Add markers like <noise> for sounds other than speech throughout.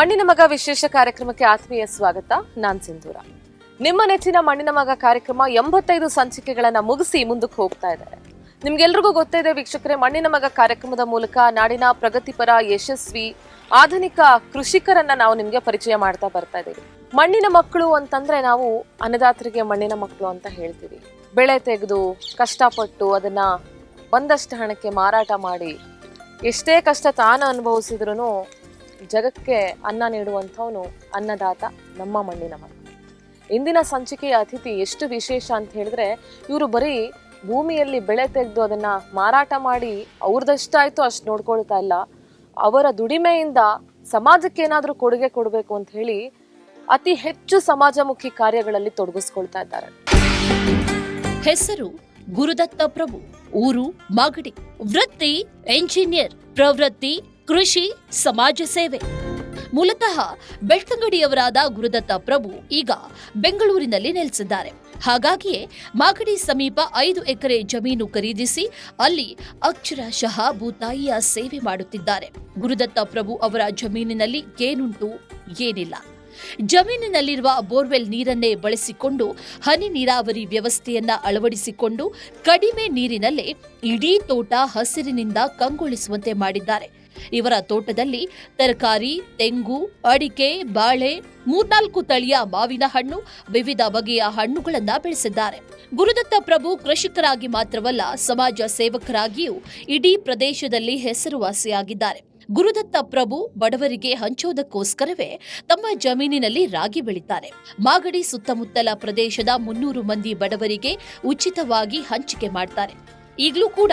ಮಣ್ಣಿನ ಮಗ ವಿಶೇಷ ಕಾರ್ಯಕ್ರಮಕ್ಕೆ ಆತ್ಮೀಯ ಸ್ವಾಗತ. ನಾನ್ ಸಿಂಧೂರ. ನಿಮ್ಮ ನೆಚ್ಚಿನ ಮಣ್ಣಿನ ಮಗ ಕಾರ್ಯಕ್ರಮ ಎಂಬತ್ತೈದು ಸಂಚಿಕೆಗಳನ್ನ ಮುಗಿಸಿ ಮುಂದಕ್ಕೆ ಹೋಗ್ತಾ ಇದೆ ನಿಮ್ಗೆಲ್ರಿಗೂ ಗೊತ್ತಿದೆ ವೀಕ್ಷಕರೇ, ಮಣ್ಣಿನ ಮಗ ಕಾರ್ಯಕ್ರಮದ ಮೂಲಕ ನಾಡಿನ ಪ್ರಗತಿಪರ, ಯಶಸ್ವಿ, ಆಧುನಿಕ ಕೃಷಿಕರನ್ನ ನಾವು ನಿಮ್ಗೆ ಪರಿಚಯ ಮಾಡ್ತಾ ಬರ್ತಾ ಇದ್ದೀವಿ. ಮಣ್ಣಿನ ಮಕ್ಕಳು ಅಂತಂದ್ರೆ ನಾವು ಅನ್ನದಾತರಿಗೆ ಮಣ್ಣಿನ ಮಕ್ಕಳು ಅಂತ ಹೇಳ್ತೀವಿ. ಬೆಳೆ ತೆಗೆದು, ಕಷ್ಟಪಟ್ಟು ಅದನ್ನ ಒಂದಷ್ಟು ಹಣಕ್ಕೆ ಮಾರಾಟ ಮಾಡಿ, ಎಷ್ಟೇ ಕಷ್ಟ ತಾನು ಅನುಭವಿಸಿದ್ರು ಜಗಕ್ಕೆ ಅನ್ನ ನೀಡುವಂಥವನು ಅನ್ನದಾತ ನಮ್ಮ ಮಣ್ಣಿನ ಮಗ. ಇಂದಿನ ಸಂಚಿಕೆಯ ಅತಿಥಿ ಎಷ್ಟು ವಿಶೇಷ ಅಂತ ಹೇಳಿದ್ರೆ, ಇವರು ಬರೀ ಭೂಮಿಯಲ್ಲಿ ಬೆಳೆ ತೆಗೆದು ಅದನ್ನ ಮಾರಾಟ ಮಾಡಿ ಅವ್ರದಷ್ಟಾಯ್ತು ಅಷ್ಟು ನೋಡ್ಕೊಳ್ತಾ ಇಲ್ಲ. ಅವರ ದುಡಿಮೆಯಿಂದ ಸಮಾಜಕ್ಕೆ ಏನಾದರೂ ಕೊಡುಗೆ ಕೊಡಬೇಕು ಅಂತ ಹೇಳಿ ಅತಿ ಹೆಚ್ಚು ಸಮಾಜಮುಖಿ ಕಾರ್ಯಗಳಲ್ಲಿ ತೊಡಗಿಸ್ಕೊಳ್ತಾ ಇದ್ದಾರೆ. ಹೆಸರು ಗುರುದತ್ತ ಪ್ರಭು, ಊರು ಮಾಗಡಿ, ವೃತ್ತಿ ಎಂಜಿನಿಯರ್ ಪ್ರವೃತ್ತಿ ಕೃಷಿ, ಸಮಾಜ ಸೇವೆ. ಮೂಲತಃ ಬೆಳ್ತಂಗಡಿಯವರಾದ ಗುರುದತ್ತ ಪ್ರಭು ಈಗ ಬೆಂಗಳೂರಿನಲ್ಲಿ ನೆಲೆಸಿದ್ದಾರೆ. ಹಾಗಾಗಿಯೇ ಮಾಗಡಿ ಸಮೀಪ ಐದು ಎಕರೆ ಜಮೀನು ಖರೀದಿಸಿ ಅಲ್ಲಿ ಅಕ್ಷರಶಃ ಭೂತಾಯಿಯ ಸೇವೆ ಮಾಡುತ್ತಿದ್ದಾರೆ. ಗುರುದತ್ತ ಪ್ರಭು ಅವರ ಜಮೀನಿನಲ್ಲಿ ಏನುಂಟು ಏನಿಲ್ಲ. ಜಮೀನಿನಲ್ಲಿರುವ ಬೋರ್ವೆಲ್ ನೀರನ್ನೇ ಬಳಸಿಕೊಂಡು ಹನಿ ನೀರಾವರಿ ವ್ಯವಸ್ಥೆಯನ್ನ ಅಳವಡಿಸಿಕೊಂಡು ಕಡಿಮೆ ನೀರಿನಲ್ಲೇ ಇಡೀ ತೋಟ ಹಸಿರಿನಿಂದ ಕಂಗೊಳಿಸುವಂತೆ ಮಾಡಿದ್ದಾರೆ. ಇವರ ತೋಟದಲ್ಲಿ ತರಕಾರಿ, ತೆಂಗು, ಅಡಿಕೆ, ಬಾಳೆ, ಮೂರ್ನಾಲ್ಕು ತಳಿಯ ಮಾವಿನ ಹಣ್ಣು, ವಿವಿಧ ಬಗೆಯ ಹಣ್ಣುಗಳನ್ನು ಬೆಳೆಸಿದ್ದಾರೆ. ಗುರುದತ್ತ ಪ್ರಭು ಕೃಷಿಕರಾಗಿ ಮಾತ್ರವಲ್ಲ, ಸಮಾಜ ಸೇವಕರಾಗಿಯೂ ಇಡೀ ಪ್ರದೇಶದಲ್ಲಿ ಹೆಸರುವಾಸಿಯಾಗಿದ್ದಾರೆ. ಗುರುದತ್ತ ಪ್ರಭು ಬಡವರಿಗೆ ಹಂಚೋದಕ್ಕೋಸ್ಕರವೇ ತಮ್ಮ ಜಮೀನಿನಲ್ಲಿ ರಾಗಿ ಬೆಳಿತಾರೆ. ಮಾಗಡಿ ಸುತ್ತಮುತ್ತಲ ಪ್ರದೇಶದ ಮುನ್ನೂರು ಮಂದಿ ಬಡವರಿಗೆ ಉಚಿತವಾಗಿ ಹಂಚಿಕೆ ಮಾಡ್ತಾರೆ. ಈಗಲೂ ಕೂಡ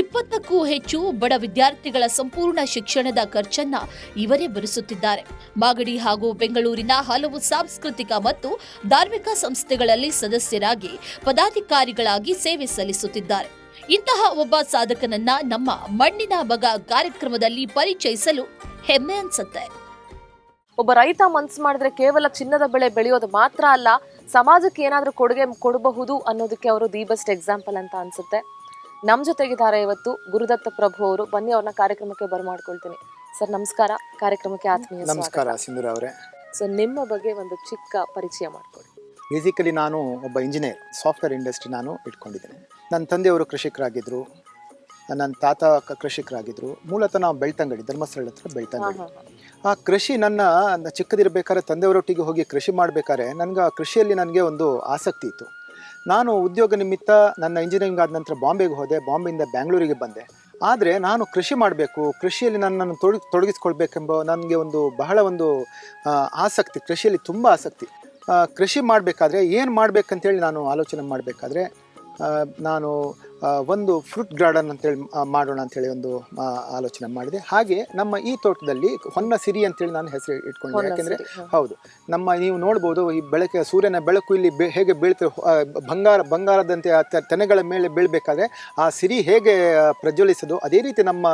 ಇಪ್ಪತ್ತಕ್ಕೂ ಹೆಚ್ಚು ಬಡ ವಿದ್ಯಾರ್ಥಿಗಳ ಸಂಪೂರ್ಣ ಶಿಕ್ಷಣದ ಖರ್ಚನ್ನ ಇವರೇ ಭರಿಸುತ್ತಿದ್ದಾರೆ. ಮಾಗಡಿ ಹಾಗೂ ಬೆಂಗಳೂರಿನ ಹಲವು ಸಾಂಸ್ಕೃತಿಕ ಮತ್ತು ಧಾರ್ಮಿಕ ಸಂಸ್ಥೆಗಳಲ್ಲಿ ಸದಸ್ಯರಾಗಿ ಪದಾಧಿಕಾರಿಗಳಾಗಿ ಸೇವೆ ಸಲ್ಲಿಸುತ್ತಿದ್ದಾರೆ. ಇಂತಹ ಒಬ್ಬ ಸಾಧಕನನ್ನ ನಮ್ಮ ಮಣ್ಣಿನ ಬಗ ಕಾರ್ಯಕ್ರಮದಲ್ಲಿ ಪರಿಚಯಿಸಲು ಹೆಮ್ಮೆ ಅನ್ಸುತ್ತೆ. ಒಬ್ಬ ರೈತ ಮನ್ಸು ಮಾಡಿದ್ರೆ ಕೇವಲ ಚಿನ್ನದ ಬೆಳೆ ಬೆಳೆಯೋದು ಮಾತ್ರ ಅಲ್ಲ, ಸಮಾಜಕ್ಕೆ ಏನಾದರೂ ಕೊಡುಗೆ ಕೊಡಬಹುದು ಅನ್ನೋದಕ್ಕೆ ಅವರು ದಿ ಬೆಸ್ಟ್ ಎಕ್ಸಾಂಪಲ್ ಅಂತ ಅನ್ಸುತ್ತೆ. ನಮ್ ಜೊತೆಗಿದ್ದಾರೆ ಇವತ್ತು ಗುರುದತ್ತ ಪ್ರಭು ಅವರು. ಬನ್ನಿ ಅವ್ರನ್ನ ಕಾರ್ಯಕ್ರಮಕ್ಕೆ ಬರಮಾಡ್ಕೊಳ್ತೀನಿ. ಸರ್ ನಮಸ್ಕಾರ. ಕಾರ್ಯಕ್ರಮಕ್ಕೆ ಆತ್ಮೀಯ ನಮಸ್ಕಾರ ಸಿಂಧೂರ ಅವರೇ. ಸರ್ ನಿಮ್ಮ ಬಗ್ಗೆ ಒಂದು ಚಿಕ್ಕ ಪರಿಚಯ ಮಾಡಿಕೊಡಿ. ಬೇಸಿಕಲಿ ನಾನು ಒಬ್ಬ ಇಂಜಿನಿಯರ್ ಸಾಫ್ಟ್ವೇರ್ ಇಂಡಸ್ಟ್ರಿ ನಾನು ಇಟ್ಕೊಂಡಿದ್ದೇನೆ. ನನ್ನ ತಂದೆಯವರು ಕೃಷಿಕರಾಗಿದ್ದರು ನನ್ನ ತಾತ ಕೃಷಿಕರಾಗಿದ್ದರು ಮೂಲತಃ ನಾವು ಬೆಳ್ತಂಗಡಿ ಧರ್ಮಸ್ಥಳ ಹತ್ರ ಬೆಳ್ತಂಗಡಿ. ಆ ಕೃಷಿ ನನ್ನ ಚಿಕ್ಕದಿರಬೇಕಾದ್ರೆ ಚಿಕ್ಕದಿರ್ಬೇಕಾದ್ರೆ ತಂದೆಯವರೊಟ್ಟಿಗೆ ಹೋಗಿ ಕೃಷಿ ಮಾಡಬೇಕಾದ್ರೆ ನನಗೆ ಆ ಕೃಷಿಯಲ್ಲಿ ನನಗೆ ಒಂದು ಆಸಕ್ತಿ ಇತ್ತು. ನಾನು ಉದ್ಯೋಗ ನಿಮಿತ್ತ ನನ್ನ ಇಂಜಿನಿಯರಿಂಗ್ ಆದ ನಂತರ ಬಾಂಬೆಗೆ ಹೋದೆ, ಬಾಂಬೆಯಿಂದ ಬ್ಯಾಂಗ್ಳೂರಿಗೆ ಬಂದೆ. ಆದರೆ ನಾನು ಕೃಷಿ ಮಾಡಬೇಕು, ಕೃಷಿಯಲ್ಲಿ ನನ್ನನ್ನು ತೊಡಗಿ, ತೊಡಗಿಸ್ಕೊಳ್ಬೇಕೆಂಬ ನನಗೆ ಒಂದು ಬಹಳ ಒಂದು ಆಸಕ್ತಿ, ಕೃಷಿಯಲ್ಲಿ ತುಂಬ ಆಸಕ್ತಿ. ಕೃಷಿ ಮಾಡಬೇಕಾದ್ರೆ ಏನು ಮಾಡಬೇಕಂತೇಳಿ ನಾನು ಆಲೋಚನೆ ಮಾಡಬೇಕಾದ್ರೆ ನಾನು ಒಂದು ಫ್ರೂಟ್ ಗಾರ್ಡನ್ ಅಂತೇಳಿ ಮಾಡೋಣ ಅಂತೇಳಿ ಒಂದು ಆಲೋಚನೆ ಮಾಡಿದೆ. ಹಾಗೆ ನಮ್ಮ ಈ ತೋಟದಲ್ಲಿ ಹೊನ್ನ ಸಿರಿ ಅಂತೇಳಿ ನಾನು ಹೆಸರು ಇಟ್ಕೊಂಡೆ ಯಾಕೆಂದರೆ ಹೌದು. ನಮ್ಮ ನೀವು ನೋಡ್ಬೋದು ಈ ಬೆಳಕೆ ಸೂರ್ಯನ ಬೆಳಕು ಇಲ್ಲಿ ಹೇಗೆ ಬೀಳ್ತದೆ ಬಂಗಾರ ಬಂಗಾರದಂತೆ ಆ ತೆನೆಗಳ ಮೇಲೆ ಬೀಳಬೇಕಾದ್ರೆ ಆ ಸಿರಿ ಹೇಗೆ ಪ್ರಜ್ವಲಿಸೋದು ಅದೇ ರೀತಿ ನಮ್ಮ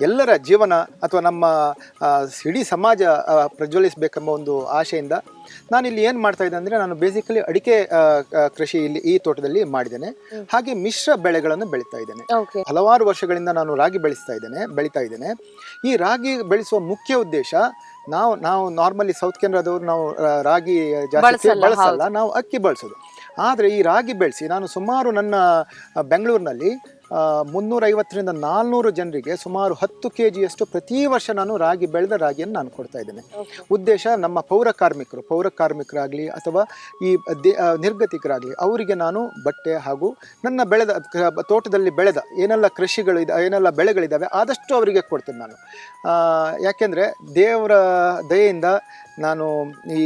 ಎಲ್ಲರ ಜೀವನ ಅಥವಾ ನಮ್ಮ ಇಡೀ ಸಮಾಜ ಪ್ರಜ್ವಲಿಸಬೇಕೆಂಬ ಒಂದು ಆಶೆಯಿಂದ ನಾನು ಇಲ್ಲಿ ಏನು ಮಾಡ್ತಾ ಇದ್ದೆ ಅಂದರೆ ನಾನು ಬೇಸಿಕಲಿ ಅಡಿಕೆ ಕೃಷಿ ಇಲ್ಲಿ ಈ ತೋಟದಲ್ಲಿ ಮಾಡಿದ್ದೇನೆ. ಹಾಗೆ ಮಿಶ್ರ ಬೆಳೆಗಳನ್ನು ಬೆಳೀತಾ ಇದ್ದೇನೆ. ಹಲವಾರು ವರ್ಷಗಳಿಂದ ನಾನು ರಾಗಿ ಬೆಳೆಸ್ತಾ ಇದ್ದೇನೆ ಬೆಳೀತಾ ಇದ್ದೇನೆ. ಈ ರಾಗಿ ಬೆಳೆಸುವ ಮುಖ್ಯ ಉದ್ದೇಶ ನಾವು ನಾವು ನಾರ್ಮಲಿ ಸೌತ್ ಕೆನರಾದವರು ನಾವು ರಾಗಿ ಜಾಸ್ತಿ ಬಳಸಲ್ಲ, ನಾವು ಅಕ್ಕಿ ಬಳಸೋದು. ಆದರೆ ಈ ರಾಗಿ ಬೆಳೆಸಿ ನಾನು ಸುಮಾರು ನನ್ನ ಬೆಂಗಳೂರಿನಲ್ಲಿ ಮುನ್ನೂರೈವತ್ತರಿಂದ ನಾಲ್ನೂರು ಜನರಿಗೆ ಸುಮಾರು ಹತ್ತು ಕೆ ಜಿಯಷ್ಟು ಪ್ರತಿ ವರ್ಷ ನಾನು ರಾಗಿ ಬೆಳೆದ ರಾಗಿಯನ್ನು ನಾನು ಕೊಡ್ತಾ ಇದ್ದೇನೆ. ಉದ್ದೇಶ ನಮ್ಮ ಪೌರ ಕಾರ್ಮಿಕರು ಪೌರ ಕಾರ್ಮಿಕರಾಗಲಿ ಅಥವಾ ಈ ದೇ ನಿರ್ಗತಿಕರಾಗಲಿ ಅವರಿಗೆ ನಾನು ಬಟ್ಟೆ ಹಾಗೂ ನನ್ನ ಬೆಳೆದ ತೋಟದಲ್ಲಿ ಬೆಳೆದ ಏನೆಲ್ಲ ಕೃಷಿಗಳು ಇದೆ ಏನೆಲ್ಲ ಬೆಳೆಗಳಿದ್ದಾವೆ ಆದಷ್ಟು ಅವರಿಗೆ ಕೊಡ್ತೇನೆ ನಾನು. ಯಾಕೆಂದರೆ ದೇವರ ದಯೆಯಿಂದ ನಾನು ಈ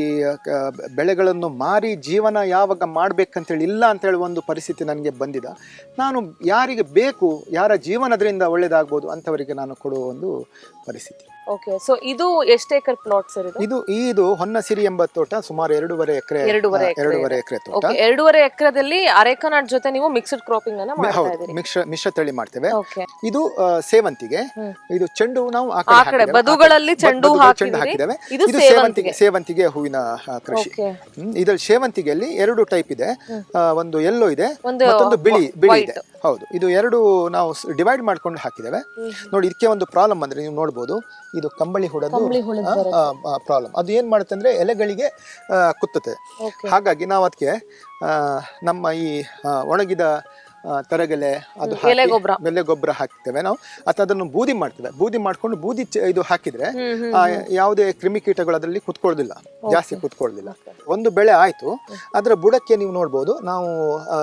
ಬೆಳೆಗಳನ್ನು ಮಾರಿ ಜೀವನ ಯಾವಾಗ ಮಾಡಬೇಕಂತೇಳಿ ಇಲ್ಲ ಅಂತೇಳಿ ಒಂದು ಪರಿಸ್ಥಿತಿ ನನಗೆ ಬಂದಿದ. ನಾನು ಯಾರಿಗೆ ಬೇಕು, ಯಾರ ಜೀವನದಿಂದ ಒಳ್ಳೆಯದಾಗ್ಬೋದು ಅಂಥವರಿಗೆ ನಾನು ಕೊಡುವ ಒಂದು ಪರಿಸ್ಥಿತಿ. ಓಕೆ ಸೊ ಇದು ಎಷ್ಟು ಏಕರ್ ಪ್ಲಾಟ್ ಸರ್ ಇದು? ಇದು ಇದು ಹೊನ್ನಸಿರಿ ಎಂಬ ತೋಟ ಸುಮಾರು ಎರಡೂವರೆ ಎಕರೆ ಎರಡೂವರೆ ಎಕ್ರೆ ಎರಡೂವರೆ. ಎಕರೆ ತೋಟ. ಓಕೆ ಎರಡೂವರೆ ಎಕರೆದಲ್ಲಿ ಅರೇಕನಾಡ್ ಜೊತೆ ನೀವು ಮಿಕ್ಸ್ಡ್ ಕ್ರಾಪಿಂಗ್ ಅನ್ನ ಮಾಡ್ತಾ ಹೌದು ಇದ್ದೀರಿ. ಮಿಶ್ರ ಮಿಶ್ರ ತಳಿ ಮಾಡ್ತೇವೆ. ಓಕೆ ಇದು ಆ, ಸೇವಂತಿಗೆ. ಇದು ಚೆಂಡು ನಾವು ಆ ಆ ಕಡೆ ಕಡೆ ಹಾಕಿದ್ದೇವೆ. ಬದುಗಳಲ್ಲಿ ಚೆಂಡು ಬದುಗಳು ಚೆಂಡು ಹಾಕಿದ್ದೀರಿ. ಹಾಕಿದ್ದೇವೆ. ಇದು ಇದು ಸೇವಂತಿಗೆ. ಸೇವಂತಿಗೆ ಸೇವಂತಿಗೆ ಹೂವಿನ ಆ, ಕೃಷಿ. ಓಕೆ ಹ್ಮ್, ಇದ್ರಲ್ಲಿ ಸೇವಂತಿಗೆಯಲ್ಲಿ ಎರಡು ಟೈಪ್ ಇದೆ. ಆ, ಒಂದು ಎಲ್ಲೋ ಇದೆ ಒಂದು ಮತ್ತೊಂದು ಬಿಳಿ ಬಿಳಿ ಇದೆ. white. ಹೌದು. ಇದು ಎರಡು ನಾವು ಡಿವೈಡ್ ಮಾಡ್ಕೊಂಡು ಹಾಕಿದ್ದೇವೆ. ನೋಡಿ ಇದಕ್ಕೆ ಒಂದು ಪ್ರಾಬ್ಲಮ್ ಅಂದ್ರೆ ನೀವು ನೋಡ್ಬೋದು. ಇದು ಕಂಬಳಿ ಹುಳದು ಕಂಬಳಿ ಪ್ರಾಬ್ಲಮ್ ಅದು ಏನ್ ಮಾಡುತ್ತೆ ಅಂದ್ರೆ ಎಲೆಗಳಿಗೆ ಕುತ್ತತೆ ಕುತ್ತುತ್ತೆ. ಹಾಗಾಗಿ ನಾವು ಅದಕ್ಕೆ ನಮ್ಮ ಈ ಒಣಗಿದ ಆ, ತರಗೆಲೆ ಅದು ಬೆಲೆ ಎಲೆ ಹಾಕಿ- ಗೊಬ್ರ. ಎಲೆ ಗೊಬ್ಬರ ಹಾಕ್ತೇವೆ ನಾವು. ಅಥವಾ ಅದನ್ನು ಬೂದಿ ಮಾಡ್ತೇವೆ. ಬೂದಿ ಮಾಡ್ಕೊಂಡು ಬೂದಿ ಚ- ಇದು ಹಾಕಿದ್ರೆ ಆ, ಯಾವುದೇ ಕ್ರಿಮಿಕೀಟಗಳು ಅದರಲ್ಲಿ ಕುತ್ಕೊಳ್ಳೋದಿಲ್ಲ. ಜಾಸ್ತಿ ಕುತ್ಕೊಳ್ಳೋದಿಲ್ಲ. ಒಂದು ಬೆಳೆ ಆಯ್ತು. ಅದರ ಬುಡಕ್ಕೆ ನೀವು ನೋಡ್ಬೋದು ನಾವು ಆ,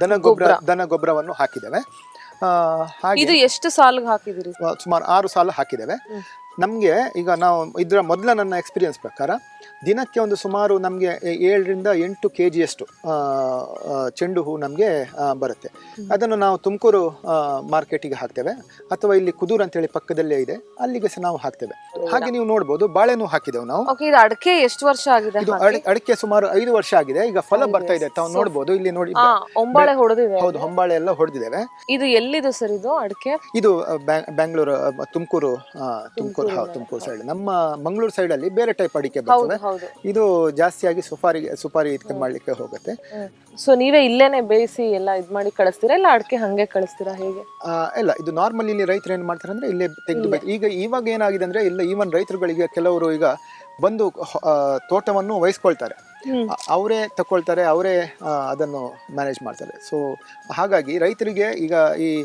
ದನ ಗೊಬ್ಬರ ದನ ಗೊಬ್ಬರವನ್ನು ಹಾಕಿದ್ದೇವೆ. ಆ, ಹಾಗೆ ಇದು ಎಷ್ಟು ಸಾಲ ಹಾಕಿದಿರಿ ಸುಮಾರು ಆರು ಸಾಲ ಹಾಕಿದ್ದೇವೆ. ನಮಗೆ ಈಗ ನಾವು ಇದರ ಮೊದಲ ನನ್ನ ಎಕ್ಸ್ಪೀರಿಯನ್ಸ್ ಪ್ರಕಾರ ದಿನಕ್ಕೆ ಒಂದು ಸುಮಾರು ನಮಗೆ ಏಳರಿಂದ ಎಂಟು ಕೆ ಜಿಯಷ್ಟು ಚೆಂಡು ಹೂ ನಮಗೆ ಬರುತ್ತೆ. ಅದನ್ನು ನಾವು ತುಮಕೂರು ಮಾರ್ಕೆಟಿಗೆ ಹಾಕ್ತೇವೆ. ಅಥವಾ ಇಲ್ಲಿ ಕುದೂರು ಅಂತೇಳಿ ಪಕ್ಕದಲ್ಲೇ ಇದೆ. ಅಲ್ಲಿಗೆ ಸಹ ನಾವು ಹಾಕ್ತೇವೆ. ಹಾಗೆ ನೀವು ನೋಡ್ಬೋದು ಬಾಳೆನೂ ಹಾಕಿದೆವು ನಾವು. ಅಡಿಕೆ ಎಷ್ಟು ವರ್ಷ ಆಗಿದೆ ಇದು ಅಡಿ- ಅಡಿಕೆ ಸುಮಾರು ಐದು ವರ್ಷ ಆಗಿದೆ. ಈಗ ಫಲ ಬರ್ತಾ ಇದೆ. ತಾವು ನೋಡ್ಬೋದು. ಇಲ್ಲಿ ನೋಡಿ ಹಾ ಒಂಬಾಳೆ ಹೊಡೆದಿದೆ. ಹೌದು ಹೊಂಬಾಳೆ ಎಲ್ಲ ಹೊಡೆದಿದ್ದೇವೆ. ಇದು ಎಲ್ಲಿದು ಸರ್ ಇದು ಅಡಿಕೆ? ಇದು ಬ್ಯಾಂಗ್ಳೂರು ತುಮಕೂರು ಆ, ತುಮಕೂರು ಹೌದು ತುಮಕೂರು ಸೈಡ್ ನಮ್ಮ ಮಂಗಳೂರು ಸೈಡ್ ಅಲ್ಲಿ ಬೇರೆ ಟೈಪ್ ಅಡಿಕೆ ಬರ್ತದೆ. ಹೌದು ಇದು ಜಾಸ್ತಿಯಾಗಿ ಸುಪಾರಿ ಸುಪಾರಿ ಇದಕ್ಕೆ ಮಾಡ್ಲಿಕ್ಕೆ ಹೋಗುತ್ತೆ. ಸೊ ನೀವೇ ಇಲ್ಲೇನೆ ಬೇಯಿಸಿ ಎಲ್ಲ ಇದ್ ಮಾಡಿ ಕಳಿಸ್ತೀರಾ? ಇಲ್ಲ ಅಡಿಕೆ ಹಂಗೆ ಕಳಿಸ್ತೀರಾ ಹೇಗೆ? ಆ, ಇಲ್ಲ ಇದು ನಾರ್ಮಲ್ ಇಲ್ಲಿ ರೈತರು ಏನು ಮಾಡ್ತಾರೆ ಅಂದ್ರೆ ಇಲ್ಲೇ ತೆಗೆದು ಬೇಕು ಈಗ ಇವಾಗ ಏನಾಗಿದೆ ಅಂದ್ರೆ ಇಲ್ಲ ಈವನ್ ರೈತರುಗಳಿಗೆ ಕೆಲವರು ಈಗ ಬಂದು ಹೊ- ಆ, ತೋಟವನ್ನು ವಹಿಸ್ಕೊಳ್ತಾರೆ. ಅ- ಅವರೇ ತಕೊಳ್ತಾರೆ ಅವರೇ ಅದನ್ನು ಮ್ಯಾನೇಜ್ ಮಾಡ್ತಾರೆ. ಸೊ ಹಾಗಾಗಿ ರೈತರಿಗೆ ಈಗ ಈ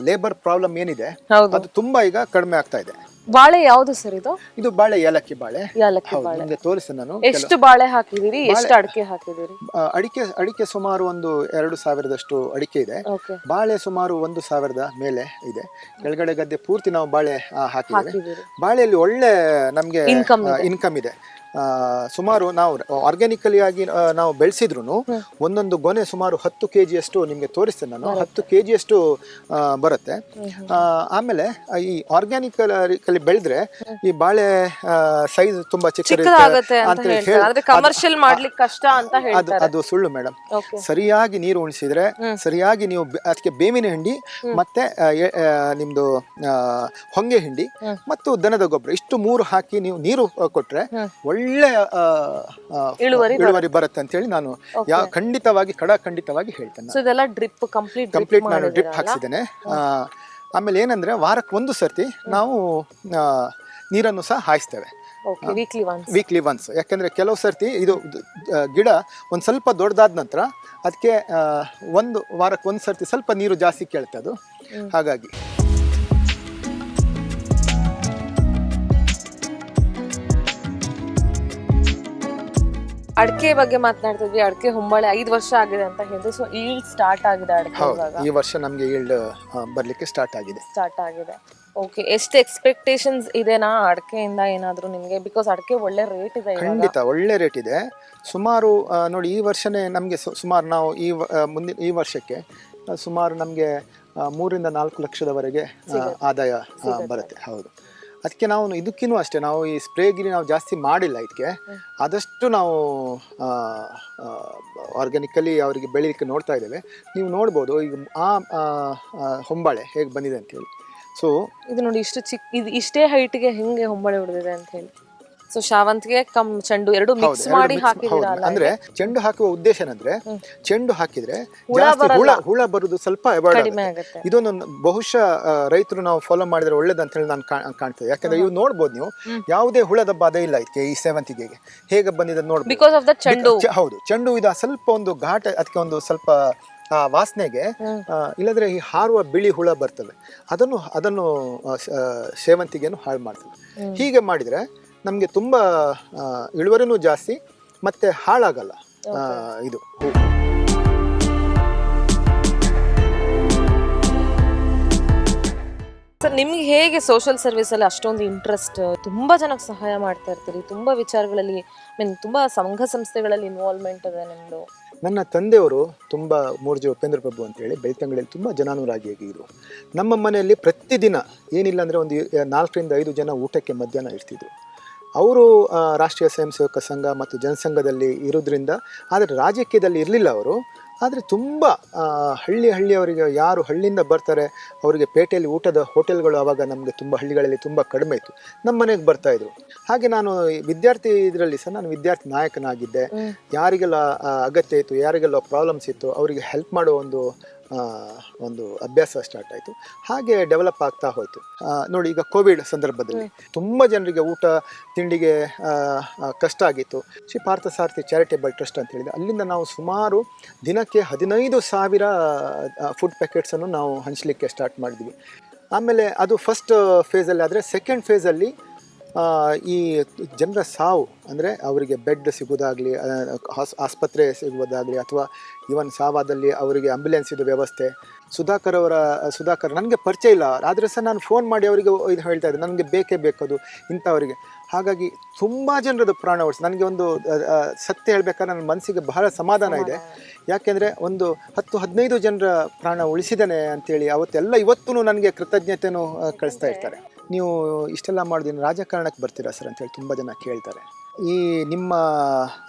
ಲೇಬರ್ ಪ್ರಾಬ್ಲಮ್ ಏನಿದೆ ಹೌದು. ಅದು ತುಂಬಾ ಈಗ ಕಡಿಮೆ ಆಗ್ತಾ ಇದೆ. ಬಾಳೆ ಯಾವ್ದು ಸರ್ ಇದು? ಇದು ಬಾಳೆ ಏಲಕ್ಕಿ ಬಾಳೆ. ಏಲಕ್ಕಿ ಹೌದು ಬಾಳೆ. ನಿಮ್ಗೆ ತೋರಿಸ್ತೇನೆ ನಾನು ಎಷ್ಟು ಬಾಳೆ ಹಾಕಿದಿರಿ ಎಷ್ಟು ಅಡಿಕೆ ಹಾಕಿದಿರಿ ಆ, ಅಡಿಕೆ ಅಡಿಕೆ ಸುಮಾರು ಒಂದು ಎರಡು ಸಾವಿರದಷ್ಟು ಅಡಿಕೆ ಇದೆ. ಓಕೆ. ಬಾಳೆ ಸುಮಾರು ಒಂದು ಸಾವಿರದ ಮೇಲೆ ಇದೆ. ಕೆಳಗಡೆ ಗದ್ದೆ ಪೂರ್ತಿ ನಾವು ಬಾಳೆ ಆ, ಹಾಕಿದ್ದೇವೆ. ಬಾಳೆಯಲ್ಲಿ ಒಳ್ಳೆ ನಮ್ಗೆ Income ಇನ್ಕಮ್ ಇದೆ. ಸುಮಾರು ನಾವು ಆರ್ಗ್ಯಾನಿಕಲಿ ಆಗಿ ನಾವು ಬೆಳೆಸಿದ್ರು ಒಂದೊಂದು ಗೊನೆ ಸುಮಾರು ಹತ್ತು ಕೆ ಜಿಯಷ್ಟು ನಿಮಗೆ ತೋರಿಸ್ತೇನೆ ನಾನು. ಹತ್ತು ಕೆ ಜಿಯಷ್ಟು ಬರುತ್ತೆ. ಆಮೇಲೆ ಈ ಆರ್ಗ್ಯಾನಿಕಲಿ ಬೆಳೆದ್ರೆ ಈ ಬಾಳೆ ಸೈಜ್ ತುಂಬಾ ಚಿಕ್ಕದಾಗತ್ತೆ ಅಂತ ಅಂತ ಹೇಳ್ತಾರೆ. ಕಮರ್ಷಿಯಲ್ ಮಾಡ್ಲಿಕ್ಕೆ ಕಷ್ಟ ಅಂತ ಅದು ಸುಳ್ಳು ಮೇಡಮ್ ಸರಿಯಾಗಿ ನೀರು ಉಣಿಸಿದ್ರೆ ಸರಿಯಾಗಿ ನೀವು ಅದಕ್ಕೆ ಬೇವಿನ ಹಿಂಡಿ ಮತ್ತೆ ನಿಮ್ದು ಹೊಂಗೆ ಹಿಂಡಿ ಮತ್ತು ದನದ ಗೊಬ್ಬರ. ಇಷ್ಟು ಮೂರು ಹಾಕಿ ನೀವು ನೀರು ಕೊಟ್ರೆ ಒಳ್ಳೆ ಆ, ಇಳುವರಿ ಇಳುವರಿ ಬರುತ್ತೆ ಅಂತ ಹೇಳಿ ನಾನು ಯಾವ ಖಂಡಿತವಾಗಿ ಕಡ ಖಂಡಿತವಾಗಿ ಹೇಳ್ತೇನೆ ಸೊ ಇದೆಲ್ಲ ಡ್ರಿಪ್ ಕಂಪ್ಲೀಟ್ ಕಂಪ್ಲೀಟ್ ನಾನು ಡ್ರಿಪ್ ಹಾಕ್ಸಿದ್ದೇನೆ. ಆಮೇಲೆ ಏನಂದ್ರೆ ವಾರಕ್ಕೆ ಒಂದು ಸರ್ತಿ ನಾವು ನೀರನ್ನು ಸಹ ಹಾಯಿಸ್ತೇವೆ. Okay weekly once weekly once ಯಾಕಂದ್ರೆ ಕೆಲವು ಸರ್ತಿ ಇದು ಗಿಡ ಒಂದು ಸ್ವಲ್ಪ ದೊಡ್ಡದಾದ ನಂತರ ಅದಕ್ಕೆ ಒಂದು ವಾರಕ್ಕೆ ಒಂದು ಸರ್ತಿ ಸ್ವಲ್ಪ ನೀರು ಜಾಸ್ತಿ ಕೇಳ್ತದೆ ಅದು. ಹಾಗಾಗಿ. ಅಡಕೆ ಬಗ್ಗೆ ಮಾತನಾಡ್ತಿದ್ವಿ. ಅಡಕೆ ಹೊಂಬಾಳೆ ಐದು ವರ್ಷ ಆಗಿದೆ ಅಂತ ಹೇಳಿದ್ರು. ಸೊ ಈಲ್ಡ್ ಸ್ಟಾರ್ಟ್ ಆಗಿದೆ ಅಡಕೆ ಹೌದು. ಇವಾಗ. ಈ ವರ್ಷ ನಮಗೆ ಈಲ್ಡ್ ಬರಲಿಕ್ಕೆ ಸ್ಟಾರ್ಟ್ ಆಗಿದೆ. ಸ್ಟಾರ್ಟ್ ಆಗಿದೆ. ಓಕೆ ಎಷ್ಟು ಎಕ್ಸ್ಪೆಕ್ಟೇಷನ್ಸ್ ಇದೆನಾ ಅಡಕೆಯಿಂದ ಏನಾದರೂ ನಿಮಗೆ? ಬಿಕಾಸ್ ಅಡಕೆ ಒಳ್ಳೆ ರೇಟ್ ಇದೆ ಇವಾಗ. ಖಂಡಿತ ಒಳ್ಳೆ ರೇಟ್ ಇದೆ. ಸುಮಾರು ಆ, ನೋಡಿ ಈ ವರ್ಷನೇ ನಮಗೆ ಸುಮಾರು ನಾವು ಈ ವ- ಆ, ಮುಂದಿನ ಈ ವರ್ಷಕ್ಕೆ ಆ, ಸುಮಾರು ನಮಗೆ ಮೂರಿಂದ ನಾಲ್ಕು ಲಕ್ಷದವರೆಗೆ ಆ, ಆದಾಯ ಆ, ಬರುತ್ತೆ. ಹೌದು. ಅದಕ್ಕೆ ನಾವು ಇದಕ್ಕಿನ್ನೂ ಅಷ್ಟೇ ನಾವು ಈ ಸ್ಪ್ರೇಗಿರಿ ನಾವು ಜಾಸ್ತಿ ಮಾಡಿಲ್ಲ ಇದಕ್ಕೆ. ಆದಷ್ಟು ನಾವು ಆರ್ಗ್ಯಾನಿಕಲಿ ಅವರಿಗೆ ಬೆಳೀಲಿಕ್ಕೆ ನೋಡ್ತಾ ಇದ್ದೇವೆ. ನೀವು ನೋಡ್ಬೋದು ಈಗ ಆ, ಹೊಂಬಾಳೆ ಹೇಗೆ ಬಂದಿದೆ ಅಂತ ಹೇಳಿ. ಸೊ ಇದು ನೋಡಿ ಇಷ್ಟು ಚಿಕ್ಕ ಇದು ಇಷ್ಟೇ ಹೈಟ್ಗೆ ಹೆಂಗೆ ಹೊಂಬಾಳೆ ಹೊಡೆದಿದೆ ಅಂತ ಹೇಳಿ. ಸೊ ಶಾವಂತಿಗೆ ಕಮ್ ಚೆಂಡು ಎರಡು ಮಿಕ್ಸ್ ಮಾಡಿ. ಅಂದ್ರೆ ಚೆಂಡು ಹಾಕುವ ಉದ್ದೇಶ ಏನಂದ್ರೆ ಚೆಂಡು ಹಾಕಿದ್ರೆ ಜಾಸ್ತಿ ಹುಳ ಹುಳ ಬರುದು ಸ್ವಲ್ಪ ಅವಾಯ್ಡ್ ಕಡಿಮೆ ಆಗುತ್ತೆ. ಇದೊಂದು ಬಹುಶಃ ರೈತರು ನಾವು ಫಾಲೋ ಮಾಡಿದ್ರೆ ಒಳ್ಳೇದಂತ ಹೇಳಿ ನಾನು ಕಾಣ್ತೇವೆ. ಯಾಕಂದ್ರೆ ಇವು ನೋಡ್ಬೋದು ನೀವು ಯಾವುದೇ ಹುಳದ ಬಾಧೆ ಇಲ್ಲ ಇದಕ್ಕೆ ಈ ಸೇವಂತಿಗೆಗೆ. ಹೇಗೆ ಬಂದಿದೆ ನೋಡ್ಬೋದು. ಬಿಕಾಸ್ ಆಫ್ ದ ಚೆಂಡು. ಚೆ- ಹೌದು ಚೆಂಡು ಇದು ಸ್ವಲ್ಪ ಒಂದು ಘಾಟ ಅದಕ್ಕೆ ಒಂದು ಸ್ವಲ್ಪ ಆ ವಾಸನೆಗೆ ಇಲ್ಲದ್ರೆ ಈ ಹಾರುವ ಬಿಳಿ ಹುಳ ಬರ್ತವೆ. ಅದನ್ನು ಅದನ್ನು ಸೇವಂತಿಗೆನು ಸ- ಆ, ಸೇವಂತಿಗೆಯನ್ನು ಹಾಳು ಮಾಡ್ತದೆ ಹೀಗೆ ಮಾಡಿದ್ರೆ ನಮಗೆ ತುಂಬ ಇಳುವರಿನೂ ಜಾಸ್ತಿ ಮತ್ತೆ ಹಾಳಾಗಲ್ಲ ಇದು. ಹೂ ಸರ್ ನಿಮ್ಗೆ ಹೇಗೆ ಸೋಷಿಯಲ್ ಸರ್ವಿಸ್ ಅಲ್ಲಿ ಅಷ್ಟೊಂದು ಇಂಟ್ರೆಸ್ಟ್ ತುಂಬಾ ಜನಕ್ಕೆ ಸಹಾಯ ಮಾಡ್ತಾ ಇರ್ತೀರಿ? ತುಂಬಾ ವಿಚಾರಗಳಲ್ಲಿ ಮೀನ್ ತುಂಬಾ ಸಂಘ ಸಂಸ್ಥೆಗಳಲ್ಲಿ ಇನ್ವಾಲ್ವ್ಮೆಂಟ್ ಇದೆ ನಿಮ್ದು. ನನ್ನ ತಂದೆಯವರು ತುಂಬ ಮೂರ್ಜಿ ಉಪೇಂದ್ರ ಪ್ರಭು ಅಂತ ಹೇಳಿ ಬೆಳ್ತಂಗಡಿಯಲ್ಲಿ ತುಂಬ ಜನಾನುರಾಗಿಯಾಗಿದ್ರು ನಮ್ಮ ಮನೆಯಲ್ಲಿ ಪ್ರತಿದಿನ ಏನಿಲ್ಲ ಅಂದರೆ ಒಂದು ನಾಲ್ಕರಿಂದ ಐದು ಜನ ಊಟಕ್ಕೆ ಮಧ್ಯಾಹ್ನ ಇರ್ತಿದ್ರು. ಅವರು ರಾಷ್ಟ್ರೀಯ ಸ್ವಯಂ ಸೇವಕ ಸಂಘ ಮತ್ತು ಜನಸಂಘದಲ್ಲಿ ಇರೋದ್ರಿಂದ ಆದರೆ ರಾಜಕೀಯದಲ್ಲಿ ಇರಲಿಲ್ಲ ಅವರು. ಆದರೆ ತುಂಬ ಹಳ್ಳಿ ಹಳ್ಳಿಯವರಿಗೆ ಯಾರು ಹಳ್ಳಿಯಿಂದ ಬರ್ತಾರೆ ಅವರಿಗೆ ಪೇಟೆಯಲ್ಲಿ ಊಟದ ಹೋಟೆಲ್ಗಳು ಆವಾಗ ನಮಗೆ ತುಂಬ ಹಳ್ಳಿಗಳಲ್ಲಿ ತುಂಬ ಕಡಿಮೆ ಇತ್ತು. ನಮ್ಮ ಮನೆಗೆ ಬರ್ತಾಯಿದ್ರು ಹಾಗೆ ನಾನು ವಿದ್ಯಾರ್ಥಿ ಇದರಲ್ಲಿ ಸಹ ನಾನು ವಿದ್ಯಾರ್ಥಿ ನಾಯಕನಾಗಿದ್ದೆ. ಯಾರಿಗೆಲ್ಲ ಅಗತ್ಯ ಇತ್ತು ಯಾರಿಗೆಲ್ಲ ಪ್ರಾಬ್ಲಮ್ಸ್ ಇತ್ತು ಅವರಿಗೆ ಹೆಲ್ಪ್ ಮಾಡೋ ಒಂದು ಒಂದು ಅಭ್ಯಾಸ ಸ್ಟಾರ್ಟ್ ಆಯಿತು. ಹಾಗೆ ಡೆವಲಪ್ ಆಗ್ತಾ ಹೋಯಿತು. ನೋಡಿ ಈಗ ಕೋವಿಡ್ ಸಂದರ್ಭದಲ್ಲಿ ತುಂಬ ಜನರಿಗೆ ಊಟ ತಿಂಡಿಗೆ ಕಷ್ಟ ಆಗಿತ್ತು. ಶ್ರೀ ಪಾರ್ಥಸಾರಥಿ ಚಾರಿಟೇಬಲ್ ಟ್ರಸ್ಟ್ ಅಂತ ಹೇಳಿದೆ ಅಲ್ಲಿಂದ ನಾವು ಸುಮಾರು ದಿನಕ್ಕೆ ಹದಿನೈದು ಸಾವಿರ ಫುಡ್ ಪ್ಯಾಕೆಟ್ಸನ್ನು ನಾವು ಹಂಚಲಿಕ್ಕೆ ಸ್ಟಾರ್ಟ್ ಮಾಡಿದ್ವಿ. ಆಮೇಲೆ ಅದು ಫಸ್ಟ್ ಫೇಸಲ್ಲಿ ಆದರೆ ಸೆಕೆಂಡ್ ಫೇಸಲ್ಲಿ ಈ ಜನರ ಸಾವು ಅಂದರೆ ಅವರಿಗೆ ಬೆಡ್ ಸಿಗೋದಾಗಲಿ ಆಸ್ಪತ್ರೆ ಸಿಗುವುದಾಗಲಿ ಅಥವಾ ಇವನ್ ಸಾವಾದಲ್ಲಿ ಅವರಿಗೆ ಆಂಬ್ಯುಲೆನ್ಸಿದು ವ್ಯವಸ್ಥೆ. ಸುಧಾಕರ್ ಅವರ ಸುಧಾಕರ್ ನನಗೆ ಪರಿಚಯ ಇಲ್ಲ ಆದರೆ ಸಹ ನಾನು ಫೋನ್ ಮಾಡಿ ಅವರಿಗೆ ಇದು ಹೇಳ್ತಾ ಇದ್ದೆ ನನಗೆ ಬೇಕೇ ಬೇಕದು ಇಂಥವರಿಗೆ. ಹಾಗಾಗಿ ತುಂಬ ಜನರದ್ದು ಪ್ರಾಣ ಉಳಿಸಿ ನನಗೆ ಒಂದು ಸತ್ಯ ಹೇಳಬೇಕಾದ್ರೆ ನನ್ನ ಮನಸ್ಸಿಗೆ ಬಹಳ ಸಮಾಧಾನ ಇದೆ. ಯಾಕೆಂದರೆ ಒಂದು ಹತ್ತು ಹದಿನೈದು ಜನರ ಪ್ರಾಣ ಉಳಿಸಿದ್ದಾನೆ ಅಂತೇಳಿ ಅವತ್ತೆಲ್ಲ ಇವತ್ತೂ ನನಗೆ ಕೃತಜ್ಞತೆಯೂ ಕಳಿಸ್ತಾ ಇರ್ತಾರೆ. ನೀವು ಇಷ್ಟೆಲ್ಲ ಮಾಡಿದ್ರೆ ರಾಜಕಾರಣಕ್ಕೆ ಬರ್ತೀರಾ ಸರ್ ಅಂತೇಳಿ ತುಂಬ ಜನ ಕೇಳ್ತಾರೆ. ಈ ನಿಮ್ಮ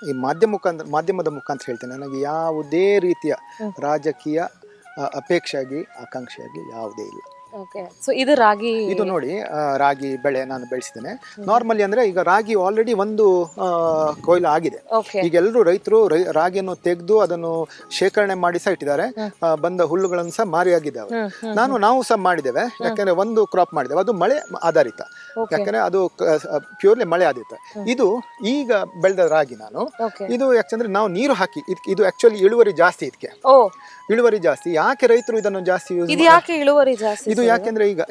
ಈ ಮಾಧ್ಯಮ ಮುಖಾಂತರ ಮಾಧ್ಯಮದ ಮುಖಾಂತರ ಹೇಳ್ತೇನೆ. ನನಗೆ ಯಾವುದೇ ರೀತಿಯ ರಾಜಕೀಯ ಅಪೇಕ್ಷೆಯಾಗಿ ಆಕಾಂಕ್ಷೆಯಾಗಿ ಯಾವುದೇ ಇಲ್ಲ. ಓಕೆ ಸೊ ಇದು ರಾಗಿ ಇದು ನೋಡಿ ಆ, ರಾಗಿ ಬೆಳೆ ನಾನು ಬೆಳೆಸಿದ್ದೇನೆ. ನಾರ್ಮಲಿ ಅಂದ್ರೆ ಈಗ ರಾಗಿ ಆಲ್ರೆಡಿ ಒಂದು ಆ, ಕೊಯ್ಲು ಆಗಿದೆ. ಓಕೆ ಈಗ ಎಲ್ಲರೂ ರೈತರು ರಾಗಿಯನ್ನು ತೆಗೆದು ಅದನ್ನು ಶೇಖರಣೆ ಮಾಡಿ ಸಹ ಇಟ್ಟಿದ್ದಾರೆ. ಆ, ಬಂದ ಹುಲ್ಲುಗಳನ್ನು ಸಹ ಮಾರಿಯಾಗಿದ್ದಾವೆ. ನಾನು ನಾವು ಸಹ ಮಾಡಿದ್ದೇವೆ. ಯಾಕಂದ್ರೆ ಒಂದು ಕ್ರಾಪ್ ಮಾಡಿದ್ದೇವೆ. ಅದು ಮಳೆ ಆಧಾರಿತ. ಯಾಕಂದ್ರೆ ಅದು ಪ್ಯೂರ್ಲಿ ಮಳೆ ಆದಿತ್ತು. ಇದು ಈಗ ಬೆಳೆದ ರಾಗಿ ನಾನು. ಇದು ಯಾಕಂದ್ರೆ ನಾವು ನೀರು ಹಾಕಿ ಇದು ಆಕ್ಚುಲಿ ಇಳುವರಿ ಜಾಸ್ತಿ ಇದಕ್ಕೆ ಇಳುವರಿ ಜಾಸ್ತಿ. ಯಾಕೆ ರೈತರು ಇದನ್ನು ಜಾಸ್ತಿ ಯೂಸ್ ಇದು ಯಾಕೆ ಇಳುವರಿ ಜಾಸ್ತಿ ಇದು ಯಾಕೆಂದ್ರೆ ಈಗ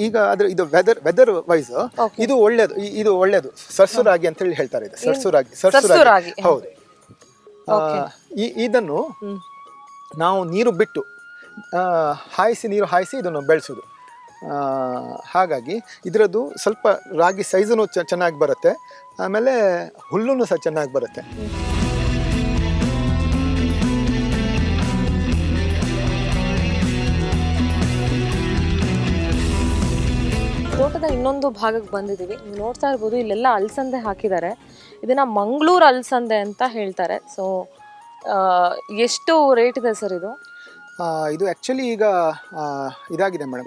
ಈಗ ಆದ್ರೆ ಇದು ವೆದರ್ ವೆದರ್ ವೈಸ್ ಇದು ಒಳ್ಳೇದು ಇದು ಒಳ್ಳೇದು. ಸರ್ಸು ರಾಗಿ ಅಂತ ಹೇಳಿ ಹೇಳ್ತಾರೆ ಇದು. ಸರ್ಸು ರಾಗಿ ಸರ್ಸು ರಾಗಿ. ಹೌದು. ಇದನ್ನು ನಾವು ನೀರು ಬಿಟ್ಟು ಆ, ಹಾಯಿಸಿ ನೀರು ಹಾಯಿಸಿ ಇದನ್ನು ಬೆಳೆಸೋದು. ಹಾಗಾಗಿ ಇದರದ್ದು ಸ್ವಲ್ಪ ರಾಗಿ ಸೈಜನು ಚೆನ್ನಾಗಿ ಬರುತ್ತೆ. ಆಮೇಲೆ ಹುಲ್ಲುನು ಸಹ ಚೆನ್ನಾಗಿ ಬರುತ್ತೆ. ತೋಟದ ಇನ್ನೊಂದು ಭಾಗಕ್ಕೆ ಬಂದಿದ್ದೀವಿ. ನೀವು ನೋಡ್ತಾ ಇರ್ಬೋದು, ಇಲ್ಲೆಲ್ಲ ಅಲಸಂದೆ ಹಾಕಿದ್ದಾರೆ. ಇದನ್ನ ಮಂಗಳೂರು ಅಲಸಂದೆ ಅಂತ ಹೇಳ್ತಾರೆ. ಸೊ ಎಷ್ಟು ರೇಟ್ ಇದೆ ಸರ್ ಇದು? ಇದು ಆಕ್ಚುಲಿ ಈಗ ಇದಾಗಿದೆ ಮೇಡಮ್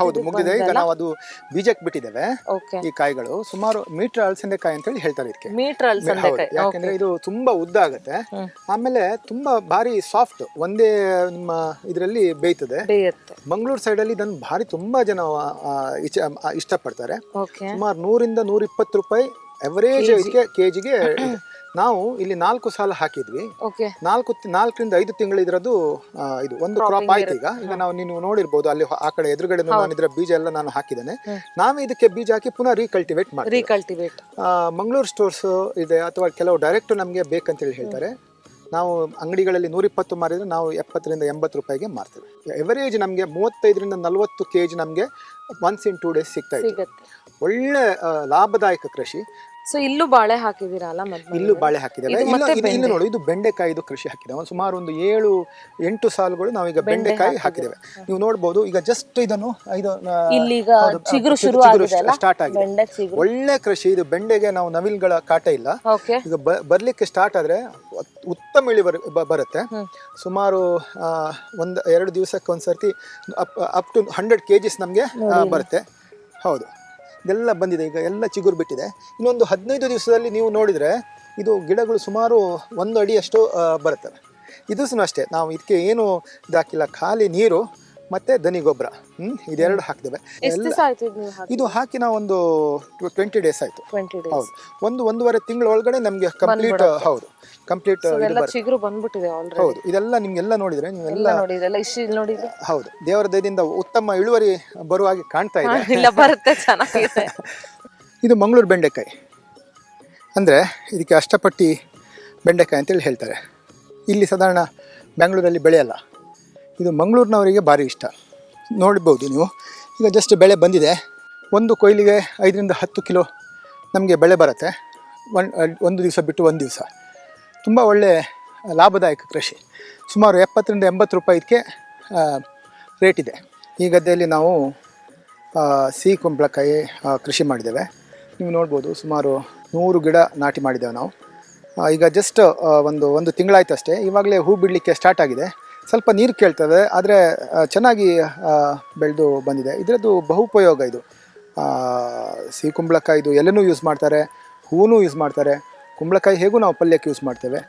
ಹೌದು ಮುಗಿದಿದೆ. ಈಗ? ನಾವು ಅದು ಬೀಜಕ್ಕೆ ಬಿಟ್ಟಿದ್ದೇವೆ. ಈ ಕಾಯಿಗಳು. ಸುಮಾರು ಮೀಟರ್ ಅಳಸಂದೆ ಕಾಯಿ ಅಂತ ಹೇಳಿ ಹೇಳ್ತಾರೆ ಇದಕ್ಕೆ. ಯಾಕಂದ್ರೆ ಇದು ತುಂಬಾ ಉದ್ದ ಆಗುತ್ತೆ. ಆಮೇಲೆ ತುಂಬಾ ಭಾರಿ ಸಾಫ್ಟ್ ಒಂದೇ ನಿಮ್ಮ ಇದರಲ್ಲಿ ಬೇಯ್ತದೆ. ಮಂಗಳೂರು ಸೈಡ್ ಅಲ್ಲಿ ಇದನ್ನು ಭಾರಿ ತುಂಬಾ ಜನ ಇಷ್ಟಪಡ್ತಾರೆ. ಸುಮಾರು ನೂರಿಂದ ನೂರ ಇಪ್ಪತ್ತು ರೂಪಾಯಿ ಅವರೇಜ್ ಇದಕ್ಕೆ ಕೆಜಿಗೆ <coughs> ನಾವು ಇಲ್ಲಿ ನಾಲ್ಕು ಸಾಲ ಹಾಕಿದ್ವಿ. ಓಕೆ ನಾಲ್ಕು ತಿ- ನಾಲ್ಕರಿಂದ ಐದು ತಿಂಗಳು ಇದ್ರದ್ದು ಆ, ಇದು ಒಂದು ಕ್ರಾಪ್ ಆಯ್ತು ಈಗ. ಈಗ ನಾವು ನೀವು ನೋಡಿರ್ಬೋದು ಅಲ್ಲಿ ಆ ಕಡೆ ಎದುರುಗಡೆ ನಾನು ಇದ್ರ ಬೀಜ ಎಲ್ಲ ನಾನು ಹಾಕಿದ್ದೇನೆ. ನಾವೇ ಇದಕ್ಕೆ ಬೀಜ ಹಾಕಿ ಪುನಃ ರೀಕಲ್ಟಿವೇಟ್ ಮಾಡಿ ರೀಕಲ್ಟಿವೇಟ್ ಮಂಗಳೂರು ಸ್ಟೋರ್ಸ್ ಇದೆ ಅಥವಾ ಕೆಲವು ಡೈರೆಕ್ಟ್ ನಮಗೆ ಬೇಕಂತೇಳಿ ಹೇಳ್ತಾರೆ. ನಾವು ಅಂಗಡಿಗಳಲ್ಲಿ ನೂರಿಪ್ಪತ್ತು ಮಾರಿದ್ರೆ ನಾವು ಎಪ್ಪತ್ತರಿಂದ ಎಂಬತ್ತು ರೂಪಾಯಿಗೆ ಮಾರ್ತೇವೆ. ಎವರೇಜ್ ನಮಗೆ ಮೂವತ್ತೈದರಿಂದ ನಲವತ್ತು ಕೆ ಜಿ ನಮಗೆ ಒನ್ಸ್ ಇನ್ ಟೂ ಡೇಸ್ ಸಿಗ್ತಾ ಇದೆ. ಸಿಗತ್ತೆ. ಒಳ್ಳೆ ಆ, ಲಾಭದಾಯಕ ಕೃಷಿ. ಸೊ ಇಲ್ಲೂ ಬಾಳೆ ಹಾಕಿದಿರಲ್ಲ ಇಲ್ಲೂ ಬಾಳೆ ಹಾಕಿದ್ದಾರೆ. ಇದು ಇಲ್ಲ ಇದು- ಬೆಂಡೆಕಾಯಿ ನೋಡು ಇದು ಬೆಂಡೆಕಾಯಿದು ಕೃಷಿ ಹಾಕಿದ್ದೇವೆ ಒಂದು ಸುಮಾರು ಒಂದು ಏಳು ಎಂಟು ಸಾಲುಗಳು ನಾವೀಗ ಬೆಂಡೆಕಾಯಿ ಹಾಕಿದ್ದೇವೆ. ನೀವು ನೋಡಬಹುದು ಈಗ ಜಸ್ಟ್ ಇದನ್ನು ಇದು ಇಲ್ಲೀಗ ಚಿಗುರು ಶುರು ಸ್ಟಾರ್ಟ್ ಆಗಿದೆ. ಒಳ್ಳೆ ಕೃಷಿ ಇದು ಬೆಂಡೆಗೆ ನಾವು ನವಿಲ್ಗಳ ಕಾಟ ಇಲ್ಲ. ಈಗ ಬರ್ಲಿಕ್ಕೆ ಸ್ಟಾರ್ಟ್ ಆದ್ರೆ ಉತ್- ಉತ್ತಮ ಇಳುವರಿ ಬ- ಬರುತ್ತೆ. ಸುಮಾರು ಒಂದು ಎರಡು ದಿವಸಕ್ಕೆ ಒಂದ್ಸರ್ತಿ up up to hundred K Gs ನಮಗೆ ಬರುತ್ತೆ. ಹೌದು. ಇದೆಲ್ಲ ಬಂದಿದೆ. ಈಗ ಎಲ್ಲ ಚಿಗುರು ಬಿಟ್ಟಿದೆ. ಇನ್ನೊಂದು ಹದಿನೈದು ದಿವಸದಲ್ಲಿ ನೀವು ನೋಡಿದರೆ ಇದು ಗಿಡಗಳು ಸುಮಾರು ಒಂದು ಅಡಿಯಷ್ಟು ಬರುತ್ತವೆ. ಇದು ಸಹ ಅಷ್ಟೇ. ನಾವು ಇದಕ್ಕೆ ಏನು ಇದಾಕಿಲ್ಲ. ಖಾಲಿ ನೀರು ಮತ್ತೆ ದನಿ ಗೊಬ್ಬರ. ಹ್ಮ್ ಇದೆರಡು ಹಾಕ್ತೇವೆ. ಇದು ಹಾಕಿ? ನಾವು ಒಂದು ಟ್ವೆಂಟಿ ಡೇಸ್ ಆಯಿತು. ಹೌದು. ಒಂದು ಒಂದೂವರೆ ತಿಂಗಳ ಒಳಗಡೆ ನಮಗೆ ಕಂಪ್ಲೀಟ್ ಹೌದು. ಕಂಪ್ಲೀಟ್ ಎಲ್ಲ ಚಿಗುರು ಬಂದ್ಬಿಟ್ಟಿದೆ ಆಲ್ರೆಡಿ ಹೌದು ಇದೆಲ್ಲ ನಿಮ್ಗೆಲ್ಲ ನೋಡಿದ್ರೆ ನೀವೆಲ್ಲ ಎಲ್ಲ ನೋಡಿ ಇದೆಲ್ಲ ಇಷ್ಟು ಇಲ್ಲಿ ನೋಡಿ ಇದು. ಹೌದು ದೇವರ ದಯದಿಂದ ಉತ್ತಮ ಇಳುವರಿ ಬರುವ ಹಾಗೆ ಕಾಣ್ತಾ ಇದೆ. <laughs> ಇಲ್ಲ ಬರುತ್ತೆ ಚೆನ್ನಾಗಿದೆ. <laughs> ಇದು ಮಂಗಳೂರು ಬೆಂಡೆಕಾಯಿ. ಅಂದರೆ ಇದಕ್ಕೆ ಅಷ್ಟಪಟ್ಟಿ ಬೆಂಡೆಕಾಯಿ ಅಂತೇಳಿ ಹೇಳ್ತಾರೆ. ಇಲ್ಲಿ ಸಾಧಾರಣ ಬೆಂಗಳೂರಲ್ಲಿ ಬೆಳೆಯಲ್ಲ. ಇದು ಮಂಗಳೂರಿನವರಿಗೆ ಭಾರಿ ಇಷ್ಟ. ನೋಡ್ಬೋದು ನೀವು. ಈಗ ಜಸ್ಟ್ ಬೆಳೆ ಬಂದಿದೆ. ಒಂದು ಕೊಯ್ಲಿಗೆ ಐದರಿಂದ ಹತ್ತು ಕಿಲೋ ನಮಗೆ ಬೆಳೆ ಬರುತ್ತೆ. ಒನ್ ಒಂದು ದಿವಸ ಬಿಟ್ಟು ಒಂದು ದಿವಸ. ತುಂಬ ಒಳ್ಳೆ ಲಾಭದಾಯಕ ಕೃಷಿ. ಸುಮಾರು ಎಪ್ಪತ್ತರಿಂದ ಎಂಬತ್ತು ರೂಪಾಯಿ ಇದಕ್ಕೆ ರೇಟ್ ಇದೆ. ಈ ಗದ್ದೆಯಲ್ಲಿ ನಾವು ಸಿಹಿ ಕುಂಬಳಕಾಯಿ ಕೃಷಿ ಮಾಡಿದ್ದೇವೆ. ನೀವು ನೋಡ್ಬೋದು ಸುಮಾರು ನೂರು ಗಿಡ ನಾಟಿ ಮಾಡಿದ್ದೇವೆ ನಾವು. ಈಗ ಜಸ್ಟ್ ಒಂದು ಒಂದು ತಿಂಗಳಾಯ್ತು ಅಷ್ಟೇ. ಇವಾಗಲೇ ಹೂ ಬಿಡಲಿಕ್ಕೆ ಸ್ಟಾರ್ಟ್ ಆಗಿದೆ. ಸ್ವಲ್ಪ ನೀರು ಕೇಳ್ತದೆ, ಆದರೆ ಚೆನ್ನಾಗಿ ಬೆಳೆದು ಬಂದಿದೆ. ಇದರದ್ದು ಬಹುಪಯೋಗ ಇದು. ಸಿಹಿ ಕುಂಬಳಕಾಯಿದು ಎಲೆನೂ ಯೂಸ್ ಮಾಡ್ತಾರೆ ಹೂವೂ ಯೂಸ್ ಮಾಡ್ತಾರೆ. ಕುಂಬಳಕಾಯಿ ಹೇಗೂ ನಾವು ಪಲ್ಯಕ್ಕೆ ಯೂಸ್ ಮಾಡ್ತೇವೆ?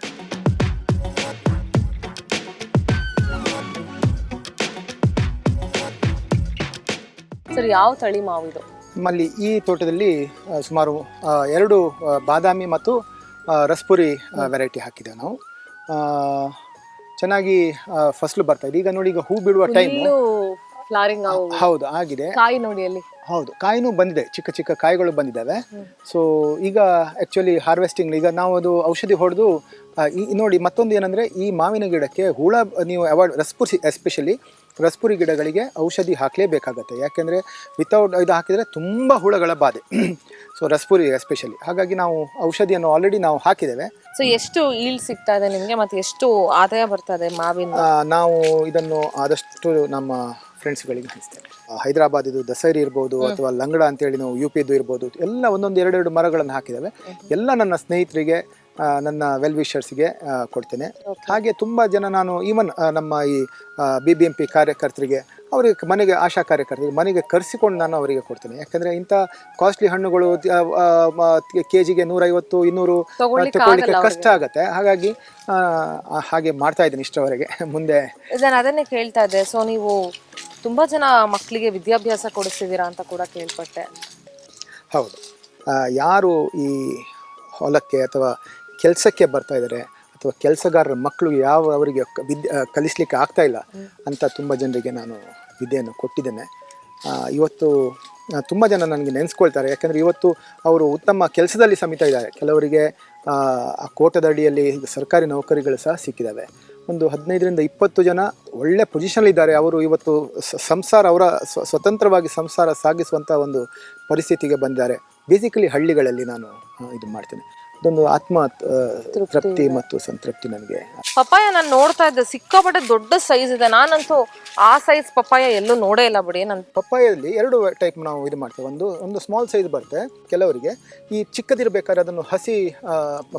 ಸರ್ ಯಾವ ತಳಿ ಮಾವು ಇದು? ನಮ್ಮಲ್ಲಿ ಈ ತೋಟದಲ್ಲಿ ಸುಮಾರು ಎರಡು ಬಾದಾಮಿ ಮತ್ತು ರಸ್ಪುರಿ ವೆರೈಟಿ ಹಾಕಿದ್ದೇವೆ ನಾವು. ಚೆನ್ನಾಗಿ ಫಸಲು ಬರ್ತಾ ಇದೆ. ಈಗ ನೋಡಿ ಈಗ ಹೂ ಬಿಡುವ ಟೈಮ್ ಹೌದು ಆಗಿದೆ. ಕಾಯಿ ನೋಡಿ ಅಲ್ಲಿ ಹೌದು ಕಾಯಿನೂ ಬಂದಿದೆ ಚಿಕ್ಕ ಚಿಕ್ಕ ಕಾಯಿಗಳು ಬಂದಿದ್ದಾವೆ. ಸೊ ಈಗ ಆ್ಯಕ್ಚುಲಿ ಹಾರ್ವೆಸ್ಟಿಂಗ್ ಈಗ ನಾವು ಅದು ಔಷಧಿ ಹೊಡೆದು ನೋಡಿ ಮತ್ತೊಂದು ಏನಂದರೆ ಈ ಮಾವಿನ ಗಿಡಕ್ಕೆ ಹುಳ ನೀವು ಅವಾಯ್ಡ್ ರಸ್ಪುರಿ ಎಸ್ಪೆಷಲಿ ರಸ್ಪುರಿ ಗಿಡಗಳಿಗೆ ಔಷಧಿ ಹಾಕಲೇಬೇಕಾಗತ್ತೆ. ಯಾಕೆಂದರೆ ವಿತೌಟ್ ಇದು ಹಾಕಿದರೆ ತುಂಬ ಹುಳಗಳ ಬಾಧೆ. ಸೊ ರಸ್ಪುರಿ ಎಸ್ಪೆಷಲಿ ಹಾಗಾಗಿ ನಾವು ಔಷಧಿಯನ್ನು ಆಲ್ರೆಡಿ ನಾವು ಹಾಕಿದ್ದೇವೆ. ಸೊ ಎಷ್ಟು ಈಲ್ಡ್ ಸಿಗ್ತಾ ಇದೆ ನಿಮಗೆ ಮತ್ತು ಎಷ್ಟು ಆದಾಯ ಬರ್ತಾ ಇದೆ ಮಾವಿನ? ನಾವು ಇದನ್ನು ಆದಷ್ಟು ನಮ್ಮ ಫ್ರೆಂಡ್ಸ್ಗಳಿಗೆ ಹಂಚ್ತೇವೆ ಆ, ಹೈದರಾಬಾದ್ ಇದು ದಸರಿ ಇರ್ಬೋದು ಅಥವಾ ಲಂಗಡ ಅಂತೇಳಿ ನಾವು ಯು ಪಿದು ಇರ್ಬೋದು ಎಲ್ಲ ಒಂದೊಂದು ಎರಡೆರಡು ಮರಗಳನ್ನು ಹಾಕಿದ್ದಾವೆ ಎಲ್ಲ ನನ್ನ ಸ್ನೇಹಿತರಿಗೆ ಆ, ನನ್ನ ವೆಲ್ ವಿಷರ್ಸ್ಗೆ ಕೊಡ್ತೇನೆ. ಹಾಗೆ ತುಂಬ ಜನ ನಾನು ಈವನ್ ನಮ್ಮ ಈ ಬಿ ಬಿ ಎಂ ಪಿ ಕಾರ್ಯಕರ್ತರಿಗೆ ಅವರಿಗೆ ಮನೆಗೆ ಆಶಾ ಕಾರ್ಯಕರ್ತರಿಗೆ ಮನೆಗೆ ಕರೆಸಿಕೊಂಡು ನಾನು ಅವರಿಗೆ ಕೊಡ್ತೇನೆ. ಯಾಕಂದರೆ ಇಂಥ ಕಾಸ್ಟ್ಲಿ ಹಣ್ಣುಗಳು ಕೆ ಜಿಗೆ ನೂರೈವತ್ತು ಇನ್ನೂರು ತಗೊಳ್ಳಿಕ್ಕೆ ಆಗಲ್ಲ ಕಷ್ಟ ಆಗುತ್ತೆ. ಹಾಗಾಗಿ ಆ, ಆ, ಹಾಗೆ ಮಾಡ್ತಾ ಇದ್ದೀನಿ ಇಷ್ಟವರೆಗೆ <laughs> ಮುಂದೆ ನಾನು ಅದನ್ನೇ ಕೇಳ್ತಾ ಇದ್ದೆ. ಸೊ ನೀವು ತುಂಬಾ ಜನ ಮಕ್ಕಳಿಗೆ ವಿದ್ಯಾಭ್ಯಾಸ ಕೊಡಿಸ್ತಿದ್ದೀರಾ ಅಂತ ಕೂಡ ಕೇಳ್ಪಟ್ಟೆ. ಹೌದು. ಯಾರು ಈ ಹೊಲಕ್ಕೆ ಅಥವಾ ಕೆಲಸಕ್ಕೆ ಬರ್ತಾ ಇದ್ದಾರೆ ಅಥವಾ ಕೆಲಸಗಾರರ ಮಕ್ಕಳು ಯಾವ ಅವರಿಗೆ ವಿದ್ಯೆ ಕಲಿಸ್ಲಿಕ್ಕೆ ಆಗ್ತಾ ಇಲ್ಲ ಅಂತ ತುಂಬ ಜನರಿಗೆ ನಾನು ವಿದ್ಯೆಯನ್ನು ಕೊಟ್ಟಿದ್ದೇನೆ. ಇವತ್ತು ತುಂಬ ಜನ ನನಗೆ ನೆನೆಸ್ಕೊಳ್ತಾರೆ. ಯಾಕಂದರೆ ಇವತ್ತು ಅವರು ಉತ್ತಮ ಕೆಲಸದಲ್ಲಿ ಸಮೇತ ಇದ್ದಾರೆ. ಕೆಲವರಿಗೆ ಆ, ಆ ಕೋಟದ ಅಡಿಯಲ್ಲಿ ಸರ್ಕಾರಿ ನೌಕರಿಗಳು ಸಹ ಸಿಕ್ಕಿದ್ದಾವೆ ಒಂದು ಹದಿನೈದರಿಂದ ಇಪ್ಪತ್ತು ಜನ ಒಳ್ಳೆ ಪೊಸಿಷನಲ್ಲಿದ್ದಾರೆ ಅವರು ಇವತ್ತು ಸಂಸಾರ, ಅವರ ಸ್ವ- ಸ್ವತಂತ್ರವಾಗಿ ಸಂಸಾರ ಸಾಗಿಸುವಂಥ ಒಂದು ಪರಿಸ್ಥಿತಿಗೆ ಬಂದಿದ್ದಾರೆ. ಬೇಸಿಕಲಿ ಹಳ್ಳಿಗಳಲ್ಲಿ ನಾನು ಇದು ಮಾಡ್ತೇನೆ. ಅದೊಂದು ಆತ್ಮ ತೃಪ್ತಿ ಮತ್ತು ಸಂತೃಪ್ತಿ ನನಗೆ. ಪಪ್ಪಾಯ ನಾನು ನೋಡ್ತಾ ಇದ್ದೆ ಸಿಕ್ಕಾಪಟ್ಟೆ ದೊಡ್ಡ ಸೈಜ್ ಇದೆ. ನಾನಂತೂ ಆ ಸೈಜ್ ಪಪ್ಪಾಯ ಎಲ್ಲೂ ನೋಡೇ ಇಲ್ಲ ಬಿಡಿ. ನನ್ನ ಪಪ್ಪಾಯಲ್ಲಿ ಎರಡು ಟೈಪ್ ನಾವು ಇದು ಮಾಡ್ತೇವೆ. ಒಂದು ಒಂದು ಸ್ಮಾಲ್ ಸೈಜ್ ಬರುತ್ತೆ ಕೆಲವರಿಗೆ. ಈ ಚಿಕ್ಕದಿರಬೇಕಾದ್ರೆ ಅದನ್ನು ಹಸಿ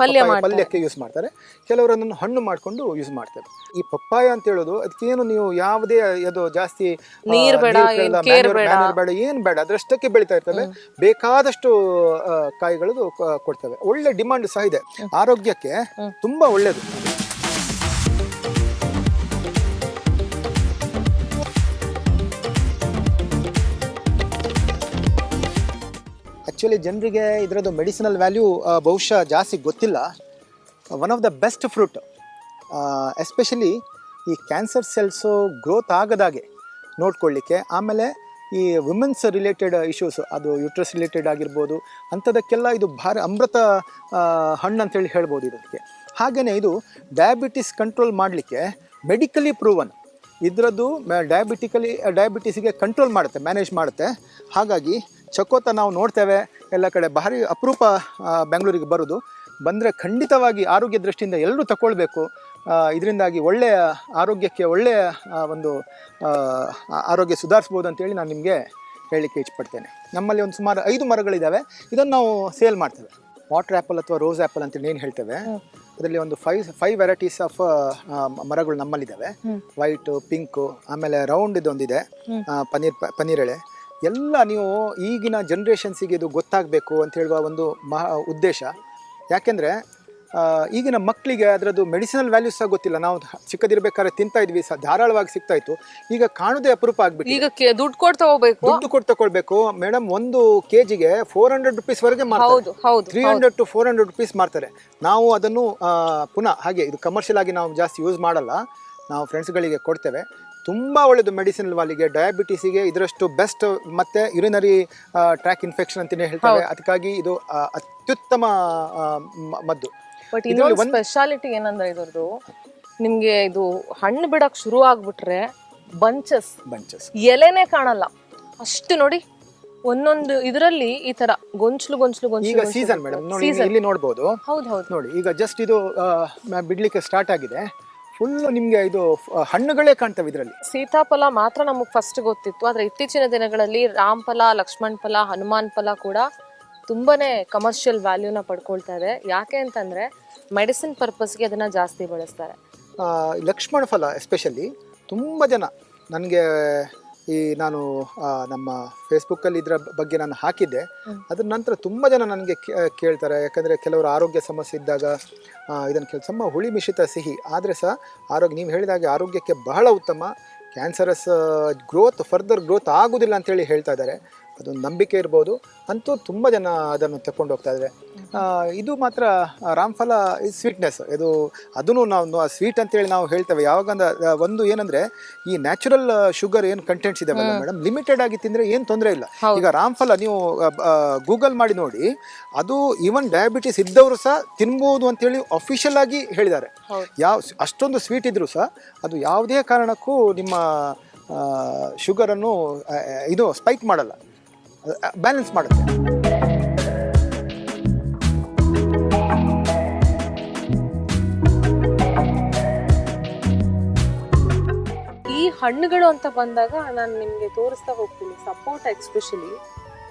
ಪಲ್ಯ ಪಲ್ಯಕ್ಕೆ ಯೂಸ್ ಮಾಡ್ತಾರೆ. ಕೆಲವರು ಅದನ್ನು ಹಣ್ಣು ಮಾಡಿಕೊಂಡು ಯೂಸ್ ಮಾಡ್ತಾರೆ ಈ ಪಪ್ಪಾಯ ಅಂತ ಹೇಳೋದು ಅದಕ್ಕೇನು ನೀವು ಯಾವುದೇ ಅದು ಜಾಸ್ತಿ ನೀರು ಬೇಡ, ಬೇಡ, ಏನು ಬೇಡ. ಅದರಷ್ಟಕ್ಕೆ ಬೆಳೀತಾ ಇರ್ತವೆ. ಬೇಕಾದಷ್ಟು ಕಾಯಿಗಳದು ಕಾಯಿಗಳು ಕೊಡ್ತವೆ. ಒಳ್ಳೆ ಡಿಮಾಂಡ್ ಸಹ ಇದೆ. ಆರೋಗ್ಯಕ್ಕೆ ತುಂಬಾ ಒಳ್ಳೇದು. ಆ್ಯಕ್ಚುಲಿ ಜನರಿಗೆ ಇದರದ್ದು ಮೆಡಿಸಿನಲ್ ವ್ಯಾಲ್ಯೂ ಬಹುಶಃ ಜಾಸ್ತಿ ಗೊತ್ತಿಲ್ಲ. One of the best fruit especially ಈ ಕ್ಯಾನ್ಸರ್ ಸೆಲ್ಸು ಗ್ರೋತ್ ಆಗದಾಗೆ ನೋಡ್ಕೊಳ್ಳಿಕ್ಕೆ. ಆಮೇಲೆ ಈ ವುಮೆನ್ಸ್ ರಿಲೇಟೆಡ್ ಇಶ್ಯೂಸ್ ಅದು ಯುಟ್ರಸ್ ರಿಲೇಟೆಡ್ ಆಗಿರ್ಬೋದು, ಅಂಥದಕ್ಕೆಲ್ಲ ಇದು ಭಾರಿ, ಅಮೃತ ಹಣ್ಣು ಅಂತೇಳಿ ಹೇಳ್ಬೋದು ಇದಕ್ಕೆ. ಹಾಗೆಯೇ ಇದು ಡಯಾಬಿಟಿಸ್ ಕಂಟ್ರೋಲ್ ಮಾಡಲಿಕ್ಕೆ ಮೆಡಿಕಲಿ ಪ್ರೂವನ್ ಇದರದ್ದು ಡಯಾಬಿಟಿಕಲಿ ಡಯಾಬಿಟಿಸಿಗೆ ಕಂಟ್ರೋಲ್ ಮಾಡುತ್ತೆ ಮ್ಯಾನೇಜ್ ಮಾಡುತ್ತೆ. ಹಾಗಾಗಿ ಚಕೋತ ನಾವು ನೋಡ್ತೇವೆ, ಎಲ್ಲ ಕಡೆ ಭಾರಿ ಅಪರೂಪ ಬೆಂಗಳೂರಿಗೆ ಬರೋದು. ಬಂದರೆ ಖಂಡಿತವಾಗಿ ಆರೋಗ್ಯ ದೃಷ್ಟಿಯಿಂದ ಎಲ್ಲರೂ ತಗೊಳ್ಬೇಕು ಇದರಿಂದಾಗಿ ಒಳ್ಳೆಯ ಆರೋಗ್ಯಕ್ಕೆ ಒಳ್ಳೆಯ ಒಂದು ಆರೋಗ್ಯ ಸುಧಾರಿಸ್ಬೋದು ಅಂತೇಳಿ ನಾನು ನಿಮಗೆ ಹೇಳಲಿಕ್ಕೆ ಇಷ್ಟಪಡ್ತೇನೆ. ನಮ್ಮಲ್ಲಿ ಒಂದು ಸುಮಾರು ಐದು ಮರಗಳಿದ್ದಾವೆ ಇದನ್ನು ನಾವು ಸೇಲ್ ಮಾಡ್ತೇವೆ. ವಾಟರ್ ಆ್ಯಪಲ್ ಅಥವಾ ರೋಸ್ ಆ್ಯಪಲ್ ಅಂತ ಏನು ಹೇಳ್ತೇವೆ. ಅದರಲ್ಲಿ ಒಂದು ಫೈವ್ ಫೈವ್ ವೆರೈಟೀಸ್ ಆಫ್ ಮರಗಳು ನಮ್ಮಲ್ಲಿದ್ದಾವೆ ವೈಟು ಪಿಂಕು ಆಮೇಲೆ ರೌಂಡ್ ಇದೊಂದಿದೆ. ಪನೀರ್ ಪನ್ನೀರ್ ಪ- ಎಲ್ಲ ನೀವು ಈಗಿನ ಜನ್ರೇಷನ್ಸಿಗೆ ಇದು ಗೊತ್ತಾಗಬೇಕು ಅಂತ ಹೇಳುವ ಒಂದು ಮಹಾ ಉದ್ದೇಶ. ಯಾಕೆಂದರೆ ಈಗಿನ ಮಕ್ಕಳಿಗೆ ಅದರದ್ದು ಮೆಡಿಸಿನಲ್ ವ್ಯಾಲ್ಯೂಸ್ ಸಹ ಗೊತ್ತಿಲ್ಲ. ನಾವು ಚಿಕ್ಕದಿರ್ಬೇಕಾದ್ರೆ ತಿಂತಾ ಇದ್ವಿ ಸಹ ಧಾರಾಳವಾಗಿ ಸಿಗ್ತಾ ಇತ್ತು. ಈಗ ಕಾಣುದೇ ಅಪರೂಪ ಆಗ್ಬಿಟ್ಟು ಈಗ ದುಡ್ಡು ಕೊಟ್ಟು ತಗೋಬೇಕು ದುಡ್ಡು ಕೊಟ್ಟು ತಗೊಳ್ಬೇಕು ಮೇಡಮ್ ಒಂದು ಕೆ ಜಿಗೆ ಫೋರ್ ಹಂಡ್ರೆಡ್ ರುಪೀಸ್ ವರೆಗೆ three hundred to four hundred rupees ಮಾಡ್ತಾರೆ ನಾವು ಅದನ್ನು ಪುನಃ ಹಾಗೆ ಇದು ಕಮರ್ಷಿಯಲ್ ಆಗಿ ನಾವು ಜಾಸ್ತಿ ಯೂಸ್ ಮಾಡಲ್ಲ. ನಾವು ಫ್ರೆಂಡ್ಸ್ಗಳಿಗೆ ಕೊಡ್ತೇವೆ. ತುಂಬ ಒಳ್ಳೆಯದು ಮೆಡಿಸಿನ್ ವಾಲಿಗೆ ಡಯಾಬಿಟಿಸಿಗೆ ಇದರಷ್ಟು ಬೆಸ್ಟ್ ಮತ್ತೆ ಯುರಿನರಿ ಟ್ರ್ಯಾಕ್ ಇನ್ಫೆಕ್ಷನ್ ಅಂತಲೇ ಹೇಳ್ತಾರೆ. ಅದಕ್ಕಾಗಿ ಇದು ಅತ್ಯುತ್ತಮ ಮದ್ದು. ಬಟ್ ಇದರಲ್ಲಿ ಸ್ಪೆಷಾಲಿಟಿ ಏನಂದ್ರೆ ಇದರದು ನಿಮ್ಗೆ ಇದು ಹಣ್ಣು ಬಿಡಕ್ ಶುರು ಆಗ್ಬಿಟ್ರೆ ಬಂಚಸ್ ಬಂಚಸ್ ಎಲೆನೇ ಕಾಣಲ್ಲ. ಅಷ್ಟು ನೋಡಿ ಒಂದೊಂದು ಇದರಲ್ಲಿ ಈ ತರ ಗೊಂಚಲು ಗೊಂಚಲು ಗೊಂಚಲು ಈಗ ಸೀಸನ್ ಮೇಡಮ್ ನೋಡಿ ಇಲ್ಲಿ ನೋಡಬಹುದು ಹೌದು ಹೌದು. ನೋಡಿ ಈಗ ಜಸ್ಟ್ ಇದು ಬಿಡ್ಲಿಕ್ಕೆ ಸ್ಟಾರ್ಟ್ ಆಗಿದೆ. ಫುಲ್ ನಿಮಗೆ ಇದು ಹಣ್ಣುಗಳೇ ಕಾಣ್ತವೆ ಇದರಲ್ಲಿ. ಸೀತಾಫಲ ಮಾತ್ರ ನಮಗೆ ಫಸ್ಟ್ ಗೊತ್ತಿತ್ತು. ಆದರೆ ಇತ್ತೀಚಿನ ದಿನಗಳಲ್ಲಿ ರಾಮ್ ಫಲ ಲಕ್ಷ್ಮಣ್ ಫಲ ಹನುಮಾನ್ ಫಲ ಕೂಡ ತುಂಬಾನೇ ಕಮರ್ಷಿಯಲ್ ವ್ಯಾಲ್ಯೂನ ಪಡ್ಕೊಳ್ತಾ ಇದೆ. ಯಾಕೆ ಅಂತಂದ್ರೆ ಮೆಡಿಸಿನ್ ಪರ್ಪಸ್ಗೆ ಅದನ್ನ ಜಾಸ್ತಿ ಬಳಸ್ತಾರೆ. ಲಕ್ಷ್ಮಣ ಫಲ ಎಸ್ಪೆಷಲಿ ತುಂಬ ಜನ ನನಗೆ ಈ ನಾನು ಆ, ನಮ್ಮ ಫೇಸ್ಬುಕ್ಕಲ್ಲಿ ಇದರ ಬಗ್ಗೆ ನಾನು ಹಾಕಿದ್ದೆ. ಅದ್ರ ನಂತರ ತುಂಬ ಜನ ನನಗೆ ಕೇ- ಕೇಳ್ತಾರೆ. ಯಾಕಂದರೆ ಕೆಲವರು ಆರೋಗ್ಯ ಸಮಸ್ಯೆ ಇದ್ದಾಗ ಇದನ್ನು ಕೇಳಿ ತುಂಬ ಹುಳಿ ಮಿಶ್ರಿತ ಸಿಹಿ. ಆದರೆ ಸಹ ಆರೋಗ್ಯ ನೀವು ಹೇಳಿದಾಗೆ ಆರೋಗ್ಯಕ್ಕೆ ಬಹಳ ಉತ್ತಮ. ಕ್ಯಾನ್ಸರಸ್ ಗ್ರೋತ್ ಫರ್ದರ್ ಗ್ರೋತ್ ಆಗೋದಿಲ್ಲ ಅಂತೇಳಿ ಹೇಳ್ತಾ ಇದ್ದಾರೆ. ಅದೊಂದು ನಂಬಿಕೆ ಇರ್ಬೋದು. ಅಂತೂ ತುಂಬ ಜನ ಅದನ್ನು ತಗೊಂಡು ಹೋಗ್ತಾ ಇದ್ದಾರೆ ಇದು ಮಾತ್ರ ರಾಮ್ಫಲ ಇಸ್ ಸ್ವೀಟ್ನೆಸ್ ಇದು ಅದನ್ನು ನಾವು ಸ್ವೀಟ್ ಅಂತೇಳಿ ನಾವು ಹೇಳ್ತೇವೆ. ಯಾವಾಗ ಒಂದು ಏನಂದ್ರೆ ಈ ನ್ಯಾಚುರಲ್ ಶುಗರ್ ಏನು ಕಂಟೆಂಟ್ಸ್ ಇದೆ ಮೇಡಮ್ ಲಿಮಿಟೆಡ್ ಆಗಿ ತಿಂದರೆ ಏನು ತೊಂದರೆ ಇಲ್ಲ. ಈಗ ರಾಮ್ಫಲ ನೀವು ಗೂಗಲ್ ಮಾಡಿ ನೋಡಿ ಅದು ಈವನ್ ಡಯಾಬಿಟಿಸ್ ಇದ್ದವರು ಸಹ ತಿನ್ಬೋದು ಅಂತೇಳಿ ಅಫಿಷಿಯಲ್ ಆಗಿ ಹೇಳಿದ್ದಾರೆ. ಯಾವ ಅಷ್ಟೊಂದು ಸ್ವೀಟ್ ಇದ್ರೂ ಸಹ ಅದು ಯಾವುದೇ ಕಾರಣಕ್ಕೂ ನಿಮ್ಮ ಶುಗರನ್ನು ಇದು ಸ್ಪೈಕ್ ಮಾಡಲ್ಲ. ಬ್ಯಾಲೆನ್ಸ್ ಮಾಡುತ್ತೆ. ಈ ಹಣ್ಣುಗಳು ಅಂತ ಬಂದಾಗ ನಾನು ನಿಮಗೆ ತೋರಿಸ್ತಾ ಹೋಗ್ತೀನಿ ಸಪೋರ್ಟ್ ಎಕ್ಸ್ಪೆಷಲಿ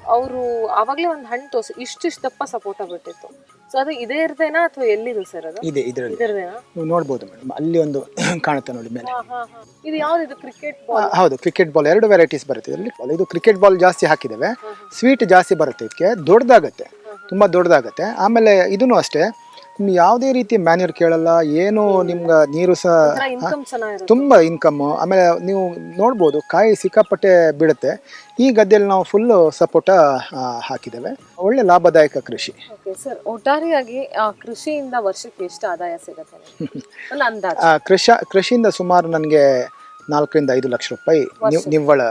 ಅವರು ಆವಾಗಲೇ ಒಂದು ಹಣ್ಣು ತೋರಿಸಿ ಇಷ್ಟಿಷ್ಟು ದಪ್ಪ ಸಪೋರ್ಟ್ ಬಿಟ್ಟಿತ್ತು. ಸೊ ಅದು ಇದೇ ಇರ್ದೇನಾ ಅಥವಾ ಎಲ್ಲಿದು ಸರ್ ಅದು? ಇದೆ ಇದರಲ್ಲಿ. ಇದರದೇನಾ ನೀವು ನೋಡ್ಬೋದು ಮೇಡಮ್ ಅಲ್ಲಿ ಒಂದು <coughs> ಕಾಣುತ್ತೆ ನೋಡಿ ಮೇಲೆ. ಇದು ಯಾವ್ದು ಕ್ರಿಕೆಟ್ ಆ, ಬಾಲ್ ಹೌದು ಕ್ರಿಕೆಟ್ ಬಾಲ್ ಎರಡು ವೆರೈಟೀಸ್ ಬರುತ್ತೆ ಇದರಲ್ಲಿ. ಇದು ಕ್ರಿಕೆಟ್ ಬಾಲ್ ಜಾಸ್ತಿ ಹಾಕಿದ್ದೇವೆ. ಸ್ವೀಟ್ ಜಾಸ್ತಿ ಬರುತ್ತೆ ಇದಕ್ಕೆ ದೊಡ್ಡದಾಗತ್ತೆ ತುಂಬ ದೊಡ್ಡದಾಗತ್ತೆ ಆಮೇಲೆ ಇದೂ ಅಷ್ಟೇ ಯಾವುದೇ ರೀತಿ ಮ್ಯಾನ್ಯೂರ್ ಕೇಳಲ್ಲ ಏನು ನಿಮ್ಗೆ ನೀರು ಸಹ ತುಂಬ ಇನ್ಕಮ್ ಆಮೇಲೆ ನೀವು ನೋಡ್ಬೋದು ಕಾಯಿ ಸಿಕ್ಕಾಪಟ್ಟೆ ಬೀಳುತ್ತೆ ಈ ಗದ್ದೆಯಲ್ಲಿ ನಾವು ಫುಲ್ಲು ಸಪೋಟ ಹಾಕಿದ್ದೇವೆ. ಒಳ್ಳೆ ಲಾಭದಾಯಕ ಕೃಷಿ. ಸರ್ ಒಟ್ಟಾರೆಯಾಗಿ ಕೃಷಿಯಿಂದ ವರ್ಷಕ್ಕೆ ಎಷ್ಟು ಆದಾಯ ಸಿಗುತ್ತೆ? <laughs> ಕೃಷಿ ಕೃಷಿಯಿಂದ ಸುಮಾರು ನನಗೆ ನಾಲ್ಕರಿಂದ ಐದು ಲಕ್ಷ ರೂಪಾಯಿ ನಿವ್ವಳ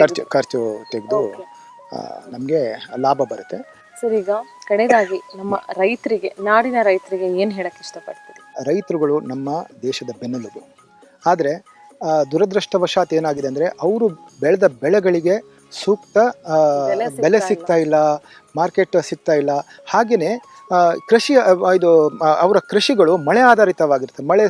ಖರ್ಚು ಖರ್ಚು ತೆಗೆದು ನಮಗೆ ಲಾಭ ಬರುತ್ತೆ. ಸರ್ ಈಗ ಕಡೆದಾಗಿ ನಮ್ಮ ರೈತರಿಗೆ ನಾಡಿನ ರೈತರಿಗೆ ಏನು ಹೇಳಕ್ ಇಷ್ಟಪಡ್ತೀರಿ? ರೈತರುಗಳು ನಮ್ಮ ದೇಶದ ಬೆನ್ನೆಲುಬು. ಆದರೆ ದುರದೃಷ್ಟವಶಾತ್ ಏನಾಗಿದೆ ಅಂದರೆ ಅವರು ಬೆಳೆದ ಬೆಳೆಗಳಿಗೆ ಸೂಕ್ತ ಆ, ಬೆಲೆ ಸಿಗ್ತಾ ಬೆಲೆ ಸಿಗ್ತಾ ಇಲ್ಲ ಮಾರ್ಕೆಟ್ ಸಿಗ್ತಾ ಇಲ್ಲ. ಹಾಗೆಯೇ ಕೃಷಿ ಆ, ಇದು ಆ, ಅವರ ಕೃಷಿಗಳು ಮಳೆ ಆಧಾರಿತವಾಗಿರುತ್ತೆ. ಮಳೆ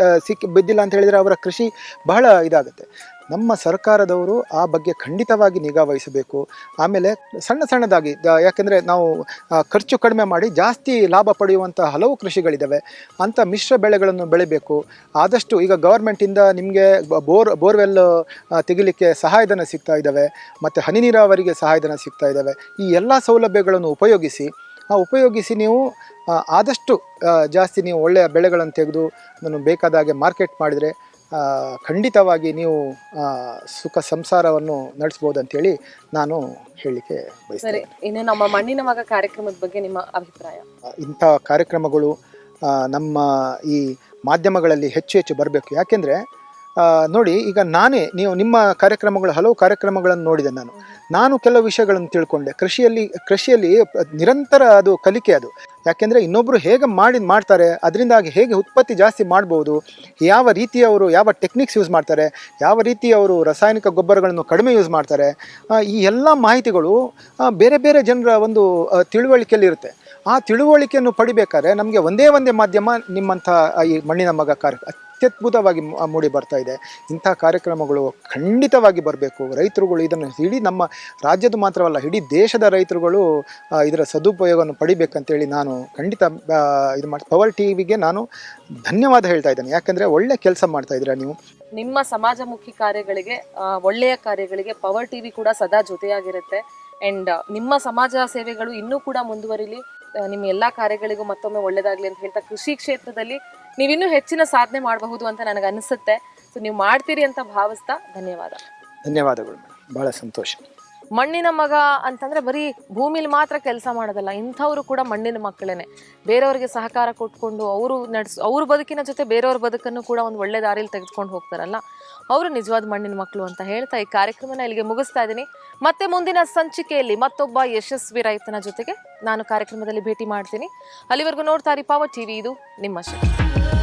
ಆ, ಸಿಕ್ಕಿ ಬಿದ್ದಿಲ್ಲ ಅಂತ ಹೇಳಿದರೆ ಅವರ ಕೃಷಿ ಬಹಳ ಇದಾಗುತ್ತೆ. ನಮ್ಮ ಸರ್ಕಾರದವರು ಆ ಬಗ್ಗೆ ಖಂಡಿತವಾಗಿ ನಿಗಾ ವಹಿಸಬೇಕು. ಆಮೇಲೆ ಸಣ್ಣ ಸಣ್ಣದಾಗಿ ಯಾಕೆಂದರೆ ನಾವು ಖರ್ಚು ಕಡಿಮೆ ಮಾಡಿ ಜಾಸ್ತಿ ಲಾಭ ಪಡೆಯುವಂಥ ಹಲವು ಕೃಷಿಗಳಿದ್ದಾವೆ ಅಂಥ ಮಿಶ್ರ ಬೆಳೆಗಳನ್ನು ಬೆಳಿಬೇಕು. ಆದಷ್ಟು ಈಗ ಗೌರ್ಮೆಂಟಿಂದ ನಿಮಗೆ ಬೋರ್, ಬೋರ್ವೆಲ್ ತೆಗಿಲಿಕ್ಕೆ ಸಹಾಯಧನ ಸಿಗ್ತಾ ಇದ್ದಾವೆ ಮತ್ತು ಹನಿ ನೀರಾವರಿಗೆ ಸಹಾಯಧನ ಸಿಗ್ತಾ ಇದ್ದಾವೆ ಈ ಎಲ್ಲ ಸೌಲಭ್ಯಗಳನ್ನು ಉಪಯೋಗಿಸಿ, ಆ, ಉಪಯೋಗಿಸಿ ನೀವು ಆದಷ್ಟು ಜಾಸ್ತಿ ನೀವು ಒಳ್ಳೆಯ ಬೆಳೆಗಳನ್ನು ತೆಗೆದು ಬೇಕಾದ ಹಾಗೆ ಮಾರ್ಕೆಟ್ ಮಾಡಿದರೆ ಖಂಡಿತವಾಗಿ ನೀವು ಸುಖ ಸಂಸಾರವನ್ನು ನಡೆಸ್ಬೋದು ಅಂತೇಳಿ ನಾನು ಹೇಳಲಿಕ್ಕೆ ಬಯಸ್ತೇನೆ. ಇನ್ನು ನಮ್ಮ ಮಣ್ಣಿನ ಮಗ ಕಾರ್ಯಕ್ರಮದ ಬಗ್ಗೆ ನಿಮ್ಮ ಅಭಿಪ್ರಾಯ? ಇಂಥ ಕಾರ್ಯಕ್ರಮಗಳು ನಮ್ಮ ಈ ಮಾಧ್ಯಮಗಳಲ್ಲಿ ಹೆಚ್ಚು ಹೆಚ್ಚು ಬರಬೇಕು. ಯಾಕೆಂದರೆ ನೋಡಿ, ಈಗ ನಾನೇ, ನೀವು ನಿಮ್ಮ ಕಾರ್ಯಕ್ರಮಗಳು, ಹಲವು ಕಾರ್ಯಕ್ರಮಗಳನ್ನು ನೋಡಿದೆ ನಾನು. ನಾನು ಕೆಲವು ವಿಷಯಗಳನ್ನು ತಿಳ್ಕೊಂಡೆ. ಕೃಷಿಯಲ್ಲಿ ಕೃಷಿಯಲ್ಲಿ ನಿರಂತರ ಅದು ಕಲಿಕೆ ಅದು. ಯಾಕೆಂದರೆ ಇನ್ನೊಬ್ಬರು ಹೇಗೆ ಮಾಡಿ, ಮಾಡ್ತಾರೆ, ಅದರಿಂದಾಗಿ ಹೇಗೆ ಉತ್ಪತ್ತಿ ಜಾಸ್ತಿ ಮಾಡ್ಬೋದು, ಯಾವ ರೀತಿಯವರು ಯಾವ ಟೆಕ್ನಿಕ್ಸ್ ಯೂಸ್ ಮಾಡ್ತಾರೆ, ಯಾವ ರೀತಿ ಅವರು ರಾಸಾಯನಿಕ ಗೊಬ್ಬರಗಳನ್ನು ಕಡಿಮೆ ಯೂಸ್ ಮಾಡ್ತಾರೆ ಈ ಎಲ್ಲ ಮಾಹಿತಿಗಳು ಬೇರೆ ಬೇರೆ ಜನರ ಒಂದು ತಿಳುವಳಿಕೆಯಲ್ಲಿರುತ್ತೆ ಆ ತಿಳುವಳಿಕೆಯನ್ನು ಪಡಿಬೇಕಾದ್ರೆ ನಮಗೆ ಒಂದೇ ಒಂದೇ ಮಾಧ್ಯಮ ನಿಮ್ಮಂಥ ಈ ಮಣ್ಣಿನ ಮಗ ಕಾರ್ಯ ಅತ್ಯದ್ಭುತವಾಗಿ ಮೂಡಿ ಬರ್ತಾ ಇದೆ. ಇಂಥ ಕಾರ್ಯಕ್ರಮಗಳು ಖಂಡಿತವಾಗಿ ಬರಬೇಕು. ರೈತರುಗಳು ಇದನ್ನು ಇಡೀ ನಮ್ಮ ರಾಜ್ಯದ ಮಾತ್ರವಲ್ಲ ಇಡೀ ದೇಶದ ರೈತರುಗಳು ಇದರ ಸದುಪಯೋಗವನ್ನು ಪಡಿಬೇಕಂತೇಳಿ ನಾನು ಖಂಡಿತ ಇದು ಮಾಡಿ ಪವರ್ ಟಿ ವಿಗೆ ನಾನು ಧನ್ಯವಾದ ಹೇಳ್ತಾ ಇದ್ದೇನೆ. ಯಾಕಂದರೆ ಒಳ್ಳೆ ಕೆಲಸ ಮಾಡ್ತಾ ಇದ್ದೀರಾ ನೀವು? ನಿಮ್ಮ ಸಮಾಜಮುಖಿ ಕಾರ್ಯಗಳಿಗೆ ಒಳ್ಳೆಯ ಕಾರ್ಯಗಳಿಗೆ ಪವರ್ ಟಿವಿ ಕೂಡ ಸದಾ ಜೊತೆಯಾಗಿರುತ್ತೆ. ಅಂಡ್ ನಿಮ್ಮ ಸಮಾಜ ಸೇವೆಗಳು ಇನ್ನೂ ಕೂಡ ಮುಂದುವರಿಲಿ. ನಿಮ್ಮ ಎಲ್ಲಾ ಕಾರ್ಯಗಳಿಗೂ ಮತ್ತೊಮ್ಮೆ ಒಳ್ಳೇದಾಗಲಿ ಅಂತ ಹೇಳ್ತಾ ಕೃಷಿ ಕ್ಷೇತ್ರದಲ್ಲಿ ನೀವಿನ್ನೂ ಹೆಚ್ಚಿನ ಸಾಧನೆ ಮಾಡಬಹುದು ಅಂತ ನನಗೆ ಅನಿಸುತ್ತೆ ಸೊ ನೀವು ಮಾಡ್ತೀರಿ ಅಂತ ಭಾವಿಸ್ತಾ ಧನ್ಯವಾದ. ಧನ್ಯವಾದಗಳು, ಮೇಡಮ್. ಭಾಳ ಸಂತೋಷ. ಮಣ್ಣಿನ ಮಗ ಅಂತಂದ್ರೆ ಬರೀ ಭೂಮಿಲಿ ಮಾತ್ರ ಕೆಲಸ ಮಾಡೋದಲ್ಲ, ಇಂಥವ್ರು ಕೂಡ ಮಣ್ಣಿನ ಮಕ್ಕಳೇನೆ. ಬೇರೆಯವ್ರಿಗೆ ಸಹಕಾರ ಕೊಟ್ಕೊಂಡು ಅವರು ನಡೆಸ್, ಅವ್ರ ಬದುಕಿನ ಜೊತೆ ಬೇರೆಯವ್ರ ಬದುಕನ್ನು ಕೂಡ ಒಂದು ಒಳ್ಳೆ ದಾರಿಲಿ ತೆಗೆದುಕೊಂಡು ಹೋಗ್ತಾರಲ್ಲ? ಅವರು ನಿಜವಾದ ಮಣ್ಣಿನ ಮಕ್ಕಳು ಅಂತ ಹೇಳ್ತಾ ಈ ಕಾರ್ಯಕ್ರಮನ ಇಲ್ಲಿಗೆ ಮುಗಿಸ್ತಾ ಇದ್ದೀನಿ. ಮತ್ತೆ ಮುಂದಿನ ಸಂಚಿಕೆಯಲ್ಲಿ ಮತ್ತೊಬ್ಬ ಯಶಸ್ವಿ ರೈತನ ಜೊತೆಗೆ ನಾನು ಕಾರ್ಯಕ್ರಮದಲ್ಲಿ ಭೇಟಿ ಮಾಡ್ತೀನಿ. ಅಲ್ಲಿವರೆಗೂ ನೋಡ್ತಾ ಇರಿ, ಪಾವ ಟಿವಿ. ಇದು ನಿಮ್ಮ ಶಕ್ತಿ.